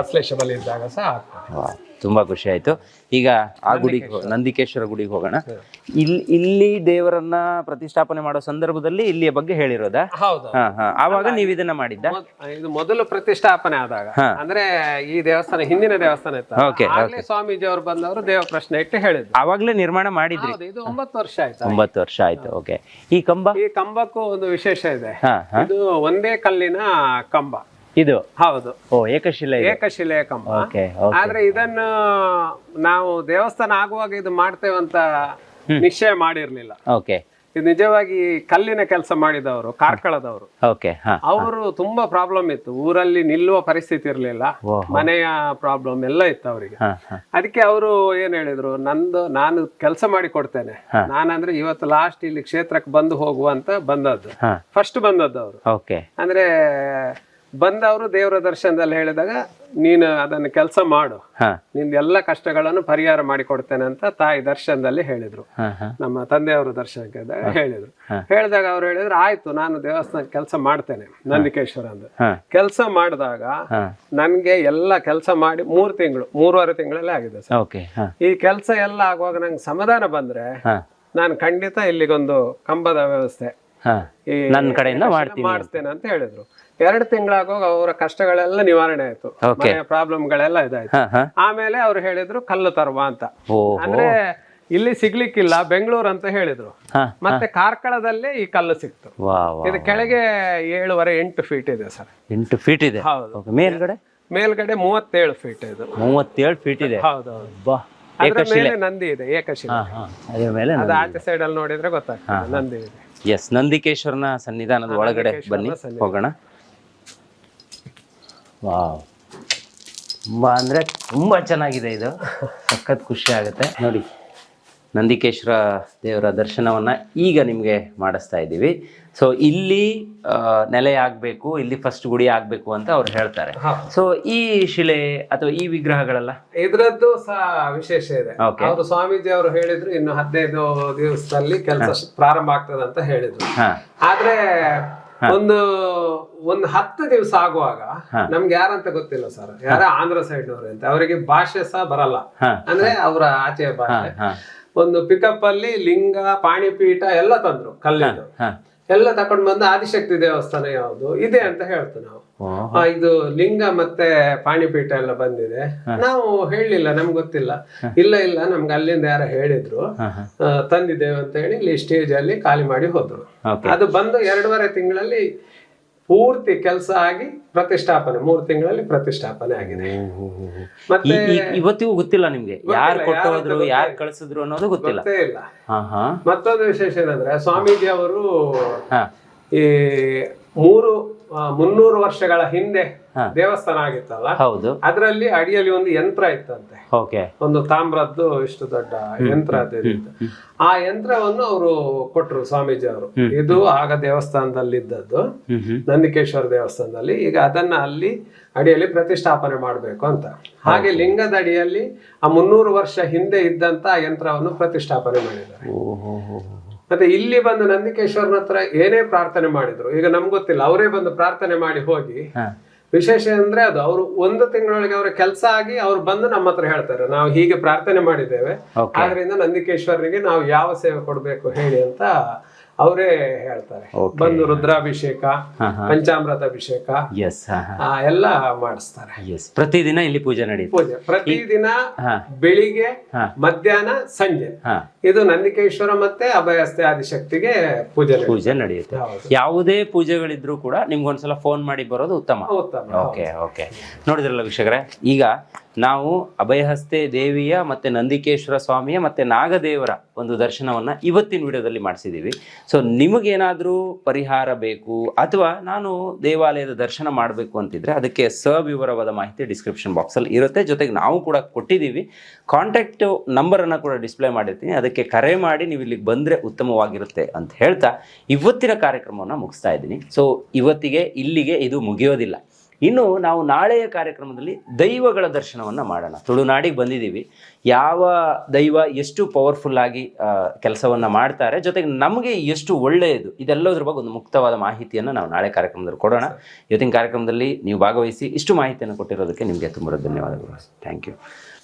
ಆಶ್ಲೇಷ ಬಲಿ ಇದ್ದಾಗ ಸಹ ಆಗ್ತದೆ. ತುಂಬಾ ಖುಷಿ ಆಯ್ತು. ಈಗ ಆ ಗುಡಿಗೆ ನಂದಿಕೇಶ್ವರ ಗುಡಿಗೆ ಹೋಗೋಣ. ಇಲ್ಲಿ ಇಲ್ಲಿ ದೇವರನ್ನ ಪ್ರತಿಷ್ಠಾಪನೆ ಮಾಡೋ ಸಂದರ್ಭದಲ್ಲಿ ಇಲ್ಲಿಯ ಬಗ್ಗೆ ಹೇಳಿರೋದ? ಆವಾಗ ನೀವು ಇದನ್ನ ಮಾಡಿದ್ದ? ಇದು ಮೊದಲು ಪ್ರತಿಷ್ಠಾಪನೆ ಆದಾಗ. ಅಂದ್ರೆ ಈ ದೇವಸ್ಥಾನ ಹಿಂದಿನ ದೇವಸ್ಥಾನ ಇತ್ತು ಸ್ವಾಮೀಜಿ ಅವರು ಬಂದವರು ದೇವ ಪ್ರಶ್ನೆ ಇಟ್ಟು ಹೇಳಿದ್ರು. ಆವಾಗ್ಲೇ ನಿರ್ಮಾಣ ಮಾಡಿದ್ರಿ. ಇದು ಒಂಬತ್ತು ವರ್ಷ ಆಯ್ತು ಒಂಬತ್ತು ವರ್ಷ ಆಯ್ತು ಓಕೆ ಈ ಕಂಬ? ಈ ಕಂಬಕ್ಕೂ ಒಂದು ವಿಶೇಷ ಇದೆ. ಇದು ಒಂದೇ ಕಲ್ಲಿನ ಕಂಬ. ಇದು? ಹೌದು. ಓ ಏಕಶಿಲೆ ಇದು. ಏಕಶಿಲೆಯ ಕಂಬ. Okay okay. ಆದ್ರೆ ಇದನ್ನು ನಾವು ದೇವಸ್ಥಾನ ಆಗುವಾಗ ಇದು ಮಾಡ್ತೇವಂತ ನಿಶ್ಚಯ ಮಾಡಿರ್ಲಿಲ್ಲ. ಓಕೆ. ಇದು ನಿಜವಾಗಿ ಕಲ್ಲಿನ ಕೆಲಸ ಮಾಡಿದವರು ಕಾರ್ಕಳದವರು. ಓಕೆ ಹಾ ಅವರು ತುಂಬಾ ಪ್ರಾಬ್ಲಮ್ ಇತ್ತು. ಊರಲ್ಲಿ ನಿಲ್ಲುವ ಪರಿಸ್ಥಿತಿ ಇರಲಿಲ್ಲ. ಮನೆಯ ಪ್ರಾಬ್ಲಮ್ ಎಲ್ಲ ಇತ್ತು ಅವರಿಗೆ. ಹಾ ಹಾ. ಅದಕ್ಕೆ ಅವರು ಏನ್ ಹೇಳಿದ್ರು ನಂದು ನಾನು ಕೆಲಸ ಮಾಡಿ ಕೊಡ್ತೇನೆ. ನಾನಂದ್ರೆ ಇವತ್ತು ಲಾಸ್ಟ್ ಇಲ್ಲಿ ಕ್ಷೇತ್ರಕ್ಕೆ ಬಂದು ಹೋಗುವಂತ ಬಂದದ್ದು. ಹಾ. ಫಸ್ಟ್ ಬಂದದ್ದು ಅವರು. ಓಕೆ. ಅಂದ್ರೆ ಬಂದವರು ದೇವರ ದರ್ಶನದಲ್ಲಿ ಹೇಳಿದಾಗ ನೀನು ಅದನ್ನು ಕೆಲಸ ಮಾಡು. ನಿನ್ನಿಂದ ಎಲ್ಲ ಕಷ್ಟಗಳನ್ನು ಪರಿಹಾರ ಮಾಡಿಕೊಡ್ತೇನೆ ಅಂತ ತಾಯಿ ದರ್ಶನದಲ್ಲಿ ಹೇಳಿದ್ರು. ನಮ್ಮ ತಂದೆಯವರ ದರ್ಶನಕ್ಕೆ ಹೇಳಿದ್ರು. ಹೇಳಿದಾಗ ಅವ್ರು ಹೇಳಿದ್ರು ಆಯ್ತು ನಾನು ದೇವಸ್ಥಾನ ಕೆಲಸ ಮಾಡ್ತೇನೆ ನಂದಿಕೇಶ್ವರ ಅಂತ. ಹಾ. ಕೆಲಸ ಮಾಡಿದಾಗ ನನ್ಗೆ ಎಲ್ಲ ಕೆಲಸ ಮಾಡಿ ಮೂರು ತಿಂಗಳು ಮೂರುವರೆ ತಿಂಗಳಲ್ಲೇ ಆಗಿದೆ ಸರ್. ಈ ಕೆಲಸ ಎಲ್ಲ ಆಗುವಾಗ ನಂಗೆ ಸಮಾಧಾನ ಬಂದ್ರೆ ನಾನು ಖಂಡಿತ ಇಲ್ಲಿಗೊಂದು ಕಂಬದ ವ್ಯವಸ್ಥೆ ನನ್ನ ಕಡೆಯಿಂದ ಮಾಡ್ತೀನಿ ಮಾಡಿಸ್ತೇನೆ ಅಂತ ಹೇಳಿದ್ರು. ಎರಡು ತಿಂಗಳಾಗುವಾಗ ಅವರ ಕಷ್ಟಗಳೆಲ್ಲ ನಿವಾರಣೆ ಆಯ್ತು. ಪ್ರಾಬ್ಲಮ್ಗಳೆಲ್ಲ ಇದಾಯ್ತು. ಆಮೇಲೆ ಅವ್ರು ಹೇಳಿದ್ರು ಕಲ್ಲು ತರುವ ಅಂತ. ಅಂದ್ರೆ ಇಲ್ಲಿ ಸಿಗ್ಲಿಕ್ಕಿಲ್ಲ ಬೆಂಗಳೂರು ಅಂತ ಹೇಳಿದ್ರು. ಮತ್ತೆ ಕಾರ್ಕಳದಲ್ಲೇ ಈ ಕಲ್ಲು ಸಿಕ್ತು. ಇದು ಕೆಳಗೆ ಏಳುವರೆ ಎಂಟು ಫೀಟ್ ಇದೆ ಸರ್. ಎಂಟು ಫೀಟ್ ಇದೆ? ಹೌದು. ಮೇಲ್ಗಡೆ? ಮೇಲ್ಗಡೆ ಮೂವತ್ತೇಳು ಫೀಟ್ ಇದು. ಮೂವತ್ತೇಳು ಫೀಟ್ ಇದೆ? ಹೌದೌದು ಮೇಲೆ ನಂದಿ ಇದೆ ಏಕಶಿಲೆ. ಅದ್ರ ಮೇಲೆ ಆಚೆ ಸೈಡ್ ಅಲ್ಲಿ ನೋಡಿದ್ರೆ ಗೊತ್ತಾಗ್ತದೆ ನಂದಿ ಇದೆ. ಎಸ್ ನಂದಿಕೇಶ್ವರನ ಸನ್ನಿಧಾನದ ಒಳಗಡೆ ಬನ್ನಿ ಹೋಗೋಣ. ವಾವ್ ತುಂಬ ಅಂದರೆ ತುಂಬ ಚೆನ್ನಾಗಿದೆ ಇದು. *laughs* ಸಖತ್ ಖುಷಿ ಆಗುತ್ತೆ. ನೋಡಿ. ನಂದಿಕೇಶ್ವರ ದೇವರ ದರ್ಶನವನ್ನು ಈಗ ನಿಮಗೆ ಮಾಡಿಸ್ತಾ ಇದ್ದೀವಿ. ಸೊ ಇಲ್ಲಿ ನೆಲೆ ಆಗಬೇಕು ಇಲ್ಲಿ ಫಸ್ಟ್ ಗುಡಿ ಆಗಬೇಕು ಅಂತ ಅವ್ರು ಹೇಳ್ತಾರೆ. ಸೊ ಈ ಶಿಲೆ ಅಥವಾ ಈ ವಿಗ್ರಹಗಳೆಲ್ಲ? ಇದ್ರದ್ದು ಸಹ ವಿಶೇಷ ಇದೆ. ಅವರು ಸ್ವಾಮೀಜಿ ಅವರು ಹೇಳಿದ್ರು ಇನ್ನು ಹದಿನೈದು ದಿವಸದಲ್ಲಿ ಕೆಲಸ ಪ್ರಾರಂಭ ಆಗ್ತದೆ ಅಂತ ಹೇಳಿದ್ರು. ಆದ್ರೆ ಒಂದು ಒಂದು ಹತ್ತು ದಿವಸ ಆಗುವಾಗ ನಮ್ಗೆ ಯಾರಂತ ಗೊತ್ತಿಲ್ಲ ಸರ್. ಯಾರ ಆಂಧ್ರ ಸೈಡ್ ನವರು ಅಂತ. ಅವರಿಗೆ ಭಾಷೆ ಸಹ ಬರಲ್ಲ. ಅಂದ್ರೆ ಅವರ ಆಚೆಯ ಭಾಷೆ. ಒಂದು ಪಿಕಪ್ ಅಲ್ಲಿ ಲಿಂಗ ಪಾಣಿಪೀಠ ಎಲ್ಲ ತಂದ್ರು ಕಲ್ಲಿದ್ದು ಎಲ್ಲ ತಕೊಂಡ್ ಬಂದು ಆದಿಶಕ್ತಿ ದೇವಸ್ಥಾನ ಯಾವುದು? ಇದೆ ಅಂತ ಹೇಳ್ತು ನಾವು. ಇದು ಲಿಂಗ ಮತ್ತೆ ಪಾಣಿಪೀಠ ಎಲ್ಲ ಬಂದಿದೆ. ನಾವು ಹೇಳಿಲ್ಲ ನಮ್ಗೆ ಗೊತ್ತಿಲ್ಲ. ಇಲ್ಲ ಇಲ್ಲ ನಮ್ಗೆ ಅಲ್ಲಿಂದ ಯಾರೋ ಹೇಳಿದ್ರು. ತಂದಿದ್ದೇವೆ ಅಂತ ಹೇಳಿ ಇಲ್ಲಿ ಸ್ಟೇಜ್ ಅಲ್ಲಿ ಖಾಲಿ ಮಾಡಿ ಹೋದ್ರು. ಅದು ಬಂದು ಎರಡೂವರೆ ತಿಂಗಳಲ್ಲಿ ಪೂರ್ತಿ ಕೆಲಸ ಆಗಿ ಪ್ರತಿಷ್ಠಾಪನೆ ಮೂರು ತಿಂಗಳಲ್ಲಿ ಪ್ರತಿಷ್ಠಾಪನೆ ಆಗಿದೆ. ಮತ್ತೆ ಇವತ್ತಿಗೂ ಗೊತ್ತಿಲ್ಲ ನಿಮ್ಗೆ. ಯಾರು ಕೊಟ್ಟೋದ್ರು ಕೊಟ್ಟು ಯಾರು ಕಳಿಸಿದ್ರು ಅನ್ನೋದು ಗೊತ್ತಿಲ್ಲ. ಗೊತ್ತೇ ಇಲ್ಲ. ಮತ್ತೊಂದು ವಿಶೇಷ ಏನಂದ್ರೆ ಸ್ವಾಮೀಜಿ ಅವರು ಈ ಮೂರು ಮುನ್ನೂರು ವರ್ಷಗಳ ಹಿಂದೆ ದೇವಸ್ಥಾನ ಆಗಿತ್ತಲ್ಲ? ಹೌದು. ಅದರಲ್ಲಿ ಅಡಿಯಲ್ಲಿ ಒಂದು ಯಂತ್ರ ಇತ್ತಂತೆ. ಓಕೆ. ಒಂದು ತಾಮ್ರದ್ದು ಇಷ್ಟು ದೊಡ್ಡ ಯಂತ್ರ ಆ ಯಂತ್ರವನ್ನು ಅವರು ಕೊಟ್ರು ಸ್ವಾಮೀಜಿ ಅವರು ಇದು ಆಗ ದೇವಸ್ಥಾನದಲ್ಲಿ ಇದ್ದದ್ದು ನಂದಿಕೇಶ್ವರ ದೇವಸ್ಥಾನದಲ್ಲಿ. ಈಗ ಅದನ್ನ ಅಲ್ಲಿ ಅಡಿಯಲ್ಲಿ ಪ್ರತಿಷ್ಠಾಪನೆ ಮಾಡಬೇಕು ಅಂತ. ಹಾಗೆ ಲಿಂಗದ ಅಡಿಯಲ್ಲಿ ಆ ಮುನ್ನೂರು ವರ್ಷ ಹಿಂದೆ ಇದ್ದಂತ ಯಂತ್ರವನ್ನು ಪ್ರತಿಷ್ಠಾಪನೆ ಮಾಡಿದ್ದಾರೆ. ಮತ್ತೆ ಇಲ್ಲಿ ಬಂದು ನಂದಿಕೇಶ್ವರನ ಹತ್ರ ಏನೇ ಪ್ರಾರ್ಥನೆ ಮಾಡಿದ್ರು ಈಗ ನಮ್ಗೆ ಗೊತ್ತಿಲ್ಲ ಅವರೇ ಬಂದು ಪ್ರಾರ್ಥನೆ ಮಾಡಿ ಹೋಗಿ ವಿಶೇಷ ಅಂದ್ರೆ ಅದು ಅವರು ಒಂದು ತಿಂಗಳೊಳಗೆ ಅವರ ಕೆಲಸ ಆಗಿ ಅವ್ರು ಬಂದು ನಮ್ಮ ಹತ್ರ ಹೇಳ್ತಾರೆ ನಾವು ಹೀಗೆ ಪ್ರಾರ್ಥನೆ ಮಾಡಿದ್ದೇವೆ. ಆದ್ರಿಂದ ನಂದಿಕೇಶ್ವರನಿಗೆ ನಾವು ಯಾವ ಸೇವೆ ಕೊಡ್ಬೇಕು ಹೇಳಿ ಅಂತ ಅವರೇ ಹೇಳ್ತಾರೆ. ಬಂದು ರುದ್ರಾಭಿಷೇಕ. ಪಂಚಾಮೃತ ಅಭಿಷೇಕ ಎಲ್ಲ ಮಾಡಿಸ್ತಾರೆ. ಎಸ್ ಪ್ರತಿದಿನ ಇಲ್ಲಿ ಪೂಜೆ ನಡೆಯುತ್ತೆ ಪೂಜೆ. ಪ್ರತಿದಿನ ಬೆಳಿಗ್ಗೆ ಮಧ್ಯಾಹ್ನ ಸಂಜೆ. ಇದು ನಂದಿಕೇಶ್ವರ ಮತ್ತೆ ಅಭಯಸ್ತೆ ಆದಿಶಕ್ತಿಗೆ ಪೂಜೆ ಪೂಜೆ ನಡೆಯುತ್ತೆ. ಯಾವುದೇ ಪೂಜೆಗಳಿದ್ರು ಕೂಡ ನಿಮ್ಗೊಂದ್ಸಲ ಫೋನ್ ಮಾಡಿ ಬರೋದು ಉತ್ತಮ. ಉತ್ತಮ ಓಕೆ ಓಕೆ. ನೋಡಿದ್ರಲ್ಲ ವೀಕ್ಷಕರೇ ಈಗ ನಾವು ಅಭಯಹಸ್ತೆ ದೇವಿಯ ಮತ್ತೆ ನಂದಿಕೇಶ್ವರ ಸ್ವಾಮಿಯ ಮತ್ತೆ ನಾಗದೇವರ ಒಂದು ದರ್ಶನವನ್ನ ಇವತ್ತಿನ ವಿಡಿಯೋದಲ್ಲಿ ಮಾಡಿಸಿದ್ದೀವಿ ಸೊ ನಿಮಗೇನಾದರೂ ಪರಿಹಾರ ಬೇಕು ಅಥವಾ ನಾನು ದೇವಾಲಯದ ದರ್ಶನ ಮಾಡಬೇಕು ಅಂತಿದ್ರೆ ಅದಕ್ಕೆ ಸವಿವರವಾದ ಮಾಹಿತಿ ಡಿಸ್ಕ್ರಿಪ್ಷನ್ ಬಾಕ್ಸಲ್ಲಿ ಇರುತ್ತೆ. ಜೊತೆಗೆ ನಾವು ಕೂಡ ಕೊಟ್ಟಿದ್ದೀವಿ. ಕಾಂಟ್ಯಾಕ್ಟ್ ನಂಬರನ್ನು ಕೂಡ ಡಿಸ್ಪ್ಲೇ ಮಾಡಿರ್ತೀನಿ. ಅದಕ್ಕೆ ಅದಕ್ಕೆ ಕರೆ ಮಾಡಿ ನೀವು ಇಲ್ಲಿಗೆ ಬಂದರೆ ಉತ್ತಮವಾಗಿರುತ್ತೆ ಅಂತ ಹೇಳ್ತಾ ಇವತ್ತಿನ ಕಾರ್ಯಕ್ರಮವನ್ನು ಮುಗಿಸ್ತಾ ಇದ್ದೀನಿ. ಸೊ ಇವತ್ತಿಗೆ, ಇಲ್ಲಿಗೆ ಇದು ಮುಗಿಯೋದಿಲ್ಲ. ಇನ್ನು ನಾವು ನಾಳೆಯ ಕಾರ್ಯಕ್ರಮದಲ್ಲಿ ದೈವಗಳ ದರ್ಶನವನ್ನು ಮಾಡೋಣ. ತುಳುನಾಡಿಗೆ ಬಂದಿದ್ದೀವಿ. ಯಾವ ದೈವ ಎಷ್ಟು ಪವರ್ಫುಲ್ ಆಗಿ ಕೆಲಸವನ್ನು ಮಾಡ್ತಾರೆ, ಜೊತೆಗೆ ನಮಗೆ ಎಷ್ಟು ಒಳ್ಳೆಯದು, ಇದೆಲ್ಲದ್ರ ಬಗ್ಗೆ ಒಂದು ಮುಕ್ತವಾದ ಮಾಹಿತಿಯನ್ನು ನಾವು ನಾಳೆ ಕಾರ್ಯಕ್ರಮದಲ್ಲಿ ಕೊಡೋಣ. ಇವತ್ತಿನ ಕಾರ್ಯಕ್ರಮದಲ್ಲಿ ನೀವು ಭಾಗವಹಿಸಿ ಇಷ್ಟು ಮಾಹಿತಿಯನ್ನು ಕೊಟ್ಟಿರೋದಕ್ಕೆ ನಿಮಗೆ ತುಂಬ ಧನ್ಯವಾದಗಳು. ಥ್ಯಾಂಕ್ ಯು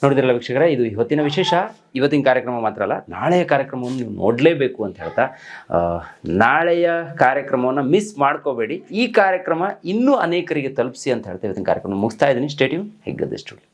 ನೋಡಿದ್ರಲ್ಲ ವೀಕ್ಷಕರೇ, ಇದು ಇವತ್ತಿನ ವಿಶೇಷ, ಇವತ್ತಿನ ಕಾರ್ಯಕ್ರಮ ಮಾತ್ರ ಅಲ್ಲ, ನಾಳೆಯ ಕಾರ್ಯಕ್ರಮವನ್ನು ನೀವು ನೋಡಲೇಬೇಕು ಅಂತ ಹೇಳ್ತಾ ನಾಳೆಯ ಕಾರ್ಯಕ್ರಮವನ್ನು ಮಿಸ್ ಮಾಡ್ಕೋಬೇಡಿ. ಈ ಕಾರ್ಯಕ್ರಮ ಇನ್ನೂ ಅನೇಕರಿಗೆ ತಲುಪಿಸಿ ಅಂತ ಹೇಳ್ತಾ ಇವತ್ತಿನ ಕಾರ್ಯಕ್ರಮ ಮುಗಿಸ್ತಾ ಇದ್ದೀನಿ. Statue Hegde studio